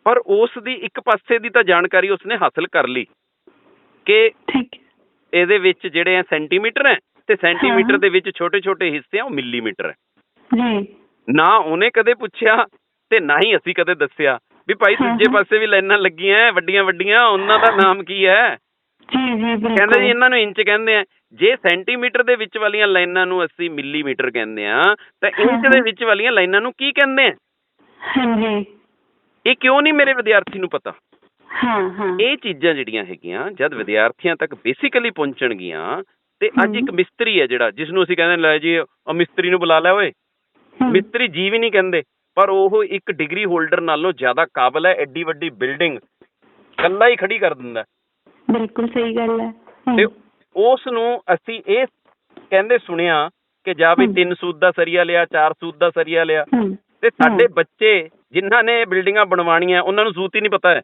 ਪਰ ਉਸ ਦੀ ਇੱਕ ਪਾਸੇ ਦੀ ਤਾਂ ਜਾਣਕਾਰੀ ਉਸਨੇ ਹਾਸਲ ਕਰ ਲਈ ਕਿ ਠੀਕ ਹੈ। ਇਹਦੇ ਵਿੱਚ ਜਿਹੜੇ ਆ ਸੈਂਟੀਮੀਟਰ ਹੈ ਤੇ ਸੈਂਟੀਮੀਟਰ ਹਾਂ। ਦੇ ਵਿੱਚ ਛੋਟੇ-ਛੋਟੇ ਹਿੱਸੇ ਆ ਉਹ ਮਿਲੀਮੀਟਰ ਹੈ ਜੀ ਨਾ ਉਹਨੇ ਕਦੇ ਪੁੱਛਿਆ ਤੇ ਨਾ ਹੀ ਅਸੀਂ ਕਦੇ ਦੱਸਿਆ। ਵੀ ਭਾਈ ਦੂਜੇ। ਪਾਸੇ ਵੀ ਲਾਈਨਾਂ ਲੱਗੀਆਂ ਵੱਡੀਆਂ ਵੱਡੀਆਂ ਉਹਨਾਂ ਦਾ ਨਾਮ ਕੀ ਹੈ ਜੀ ਜੀ ਬਿਲਕੁਲ। ਕਹਿੰਦੇ ਜੀ ਇਹਨਾਂ ਨੂੰ ਇੰਚ ਕਹਿੰਦੇ ਆ ਜੇ ਸੈਂਟੀਮੀਟਰ ਦੇ ਵਿੱਚ ਵਾਲੀਆਂ ਲਾਈਨਾਂ ਨੂੰ ਅਸੀਂ ਮਿਲੀਮੀਟਰ ਕਹਿੰਦੇ ਆ ਤਾਂ ਇੰਚ ਦੇ। ਵਿੱਚ ਵਾਲੀਆਂ ਲਾਈਨਾਂ ਨੂੰ ਕੀ ਕਹਿੰਦੇ ਆ ਹਾਂਜੀ। ਇਹ ਕਿਉਂ ਨਹੀਂ ਮੇਰੇ ਵਿਦਿਆਰਥੀ ਨੂੰ ਪਤਾ? ਹਾਂ ਹਾਂ। ਇਹ ਚੀਜ਼ਾਂ ਜਿਹੜੀਆਂ ਹੈਗੀਆਂ ਜਦ ਵਿਦਿਆਰਥੀਆਂ ਤੱਕ ਬੇਸਿਕਲੀ ਪਹੁੰਚਣਗੀਆਂ ਤੇ ਅੱਜ। ਇੱਕ ਮਿਸਤਰੀ ਹੈ ਜਿਹੜਾ ਜਿਸ ਨੂੰ ਅਸੀਂ ਕਹਿੰਦੇ ਲੈ ਜੀ ਉਹ ਮਿਸਤਰੀ ਨੂੰ ਬੁਲਾ ਲੈ ਓਏ। ਮਿਸਤਰੀ ਜੀ ਵੀ ਨਹੀਂ ਕਹਿੰਦੇ। ਪਰ ਉਹ ਇੱਕ ਡਿਗਰੀ ਹੋਲਡਰ ਨਾਲੋਂ ਜ਼ਿਆਦਾ ਕਾਬਲ ਹੈ ਐਡੀ ਵੱਡੀ ਬਿਲਡਿੰਗ ਕੱਲਾ ਹੀ ਖੜੀ ਕਰ ਦਿੰਦਾ ਹੈ। ਬਿਲਕੁਲ ਸਹੀ ਗੱਲ ਹੈ ਤੇ ਉਸ ਨੂੰ ਅਸੀਂ ਇਹ ਕਹਿੰਦੇ ਸੁਣਿਆ ਕਿ ਜਾ ਵੀ ਹਮ। 3 ਸੂਤ ਦਾ ਸਰੀਆ ਲਿਆ 4 ਸੂਤ ਦਾ ਸਰੀਆ ਲਿਆ ਤੇ ਸਾਡੇ ਬੱਚੇ ਜਿਨ੍ਹਾਂ ਨੇ ਬਿਲਡਿੰਗਾਂ ਬਣਵਾਉਣੀਆਂ ਉਹਨਾਂ ਨੂੰ ਸੂਤ ਹੀ ਨਹੀਂ ਪਤਾ ਹੈ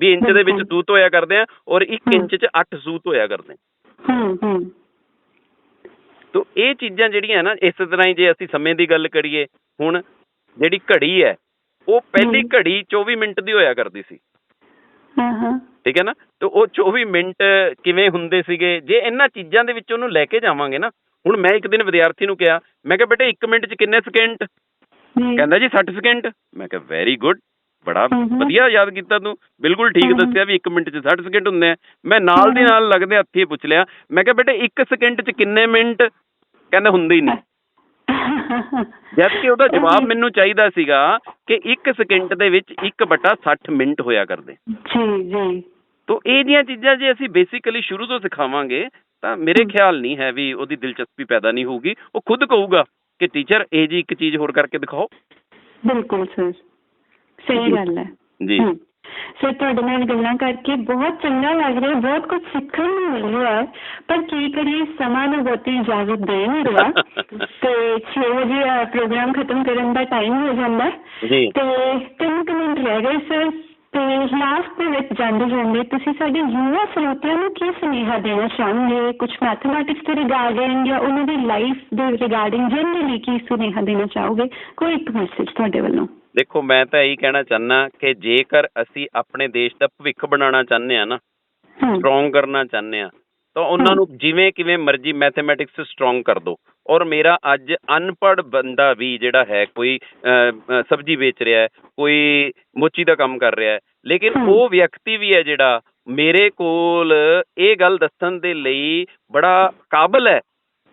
ਵੀ ਇੰਚ ਦੇ ਵਿੱਚ। ਸੂਤ ਹੋਇਆ ਕਰਦੇ ਆ ਔਰ 1 ਹਮ। ਇੰਚ 'ਚ 8 ਸੂਤ ਹੋਇਆ ਕਰਦੇ ਹਮ ਹਮ ਤੋ ਇਹ ਚੀਜ਼ਾਂ ਜਿਹੜੀਆਂ ਨਾ ਇਸ ਤਰ੍ਹਾਂ ਹੀ ਜੇ ਅਸੀਂ ਸਮੇਂ ਦੀ ਗੱਲ ਕਰੀਏ ਹੁਣ ਜਿਹੜੀ ਘੜੀ ਹੈ ਉਹ ਪਹਿਲੀ। ਘੜੀ 24 ਮਿੰਟ ਦੀ ਹੋਇਆ ਕਰਦੀ ਸੀ। ਹਾਂ ਹਾਂ। ਠੀਕ ਹੈ ਨਾ? ਤੇ ਉਹ 24 ਮਿੰਟ ਕਿਵੇਂ ਹੁੰਦੇ ਸੀਗੇ? ਜੇ ਇਹਨਾਂ ਚੀਜ਼ਾਂ ਦੇ ਵਿੱਚ ਉਹਨੂੰ ਲੈ ਕੇ ਜਾਵਾਂਗੇ ਨਾ ਹੁਣ ਮੈਂ ਇੱਕ ਦਿਨ ਵਿਦਿਆਰਥੀ ਨੂੰ ਕਿਹਾ ਮੈਂ ਕਿਹਾ ਬੇਟੇ 1 ਮਿੰਟ 'ਚ ਕਿੰਨੇ ਸਕਿੰਟ ਕਹਿੰਦਾ ਜੀ 60 ਸਕਿੰਟ ਮੈਂ ਕਿਹਾ ਵੈਰੀ ਗੁੱਡ ਬੜਾ। ਵਧੀਆ ਯਾਦ ਕੀਤਾ ਤੂੰ। ਬਿਲਕੁਲ ਠੀਕ। ਦੱਸਿਆ ਵੀ 1 ਮਿੰਟ 'ਚ 60 ਸਕਿੰਟ ਹੁੰਦੇ ਆ। ਮੈਂ ਨਾਲ ਦੀ। ਨਾਲ ਲੱਗਦੇ ਹੱਥੀ ਪੁੱਛ ਲਿਆ। ਮੈਂ ਕਿਹਾ ਬੇਟੇ 1 ਸਕਿੰਟ 'ਚ ਕਿੰਨੇ ਮਿੰਟ? ਕਹਿੰਦਾ ਹੁੰਦੇ ਹੀ ਨਹੀਂ। ਜਦ ਕਿ ਉਹਦਾ ਜਵਾਬ ਮੈਨੂੰ ਚਾਹੀਦਾ ਸੀਗਾ ਕਿ 1 ਸਕਿੰਟ ਦੇ ਵਿੱਚ 1 ਬਟਾ 60 ਮਿੰਟ ਹੋਇਆ ਕਰਦੇ। ਜੀ ਜੀ। ਤੋ ਇਹ ਜੀਆਂ ਚੀਜ਼ਾਂ ਜੇ ਅਸੀਂ ਬੇਸਿਕਲੀ ਸ਼ੁਰੂ ਤੋਂ ਸਿਖਾਵਾਂਗੇ ਤਾਂ ਮੇਰੇ ਖਿਆਲ ਨਹੀਂ ਹੈ ਵੀ ਉਹਦੀ ਦਿਲਚਸਪੀ ਪੈਦਾ ਨਹੀਂ ਹੋਊਗੀ। ਉਹ ਖੁਦ ਕਹੂਗਾ ਕਿ ਟੀਚਰ ਇਹ ਜੀ ਇੱਕ ਚੀਜ਼ ਹੋਰ ਕਰਕੇ ਦਿਖਾਓ। ਬਿਲਕੁਲ ਸਰ ਸਹੀ ਗੱਲ ਹੈ। ਜੀ। ਸਰ ਤੁਹਾਡੇ ਨਾਲ ਗੱਲਾਂ ਕਰਕੇ ਬਹੁਤ ਚੰਗਾ ਲੱਗ ਰਿਹਾ ਹੈ, ਬਹੁਤ ਕੁਝ ਸਿੱਖਣ ਨੂੰ ਮਿਲ ਰਿਹਾ। ਹੈ ਪਰ ਕੀ ਕਰੀਏ ਸਮਾਂ ਨੂੰ ਬਹੁਤੀ ਇਜਾਜ਼ਤ ਦੇ ਨਹੀਂ ਰਿਹਾ। ਤੇ 6 ਵਜੇ ਪ੍ਰੋਗਰਾਮ ਖਤਮ ਕਰਨ ਦਾ ਟਾਈਮ ਹੋ ਜਾਂਦਾ। ਤੇ ਤਿੰਨ ਕੁ ਮਿੰਟ ਰਹਿ ਗਏ ਸਰ ਤੇ ਲਾਸਟ ਦੇ ਵਿੱਚ ਜਾਂਦੇ ਜਾਂਦੇ ਤੁਸੀਂ ਸਾਡੇ ਯੁਵਾ ਸਰੋਤਿਆਂ ਨੂੰ ਕੀ ਸੁਨੇਹਾ ਦੇਣਾ ਚਾਹੋਗੇ? ਕੁਝ ਮੈਥਮੈਟਿਕਸ ਦੇ ਰਿਗਾਰਡਿੰਗ ਜਾਂ ਉਹਨਾਂ ਦੀ ਲਾਈਫ ਦੇ ਰਿਗਾਰਡਿੰਗ ਜਨਰਲੀ ਕੀ ਸੁਨੇਹਾ ਦੇਣਾ ਚਾਹੋਗੇ? ਕੋਈ ਇੱਕ ਮੈਸੇਜ ਤੁਹਾਡੇ ਵੱਲੋਂ। ਦੇਖੋ ਮੈਂ ਤਾਂ ਇਹੀ ਕਹਿਣਾ ਚਾਹਨਾ ਕਿ ਜੇਕਰ ਅਸੀਂ ਆਪਣੇ ਦੇਸ਼ ਦਾ ਭਵਿੱਖ ਬਣਾਉਣਾ ਚਾਹੁੰਦੇ ਆ ਨਾ ਸਟਰੋਂਗ ਕਰਨਾ ਚਾਹੁੰਦੇ ਆ ਤਾਂ ਉਹਨਾਂ। ਨੂੰ ਜਿਵੇਂ ਕਿਵੇਂ ਮਰਜ਼ੀ ਮੈਥਮੈਟਿਕਸ ਸਟਰੋਂਗ ਕਰ ਦਿਓ। ਔਰ ਮੇਰਾ ਅੱਜ ਅਨਪੜ੍ਹ ਬੰਦਾ ਵੀ ਜਿਹੜਾ ਹੈ ਕੋਈ ਸਬਜ਼ੀ ਵੇਚ ਰਿਹਾ ਹੈ ਕੋਈ ਮੋਚੀ ਦਾ ਕੰਮ ਕਰ ਰਿਹਾ ਹੈ ਲੇਕਿਨ। ਉਹ ਵਿਅਕਤੀ ਵੀ ਹੈ ਜਿਹੜਾ ਮੇਰੇ ਕੋਲ ਇਹ ਗੱਲ ਦੱਸਣ ਦੇ ਲਈ ਬੜਾ ਕਾਬਲ ਹੈ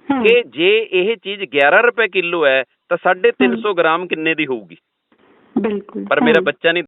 ਕਿ ਜੇ ਇਹ ਚੀਜ਼ 11 ਰੁਪਏ ਕਿਲੋ ਹੈ ਤਾਂ 350 ਗ੍ਰਾਮ ਕਿੰਨੇ ਦੀ ਹੋਊਗੀ? ਬਿਲਕੁਲ ਪਰ ਮੇਰਾ। ਬੱਚਾ ਨਹੀਂ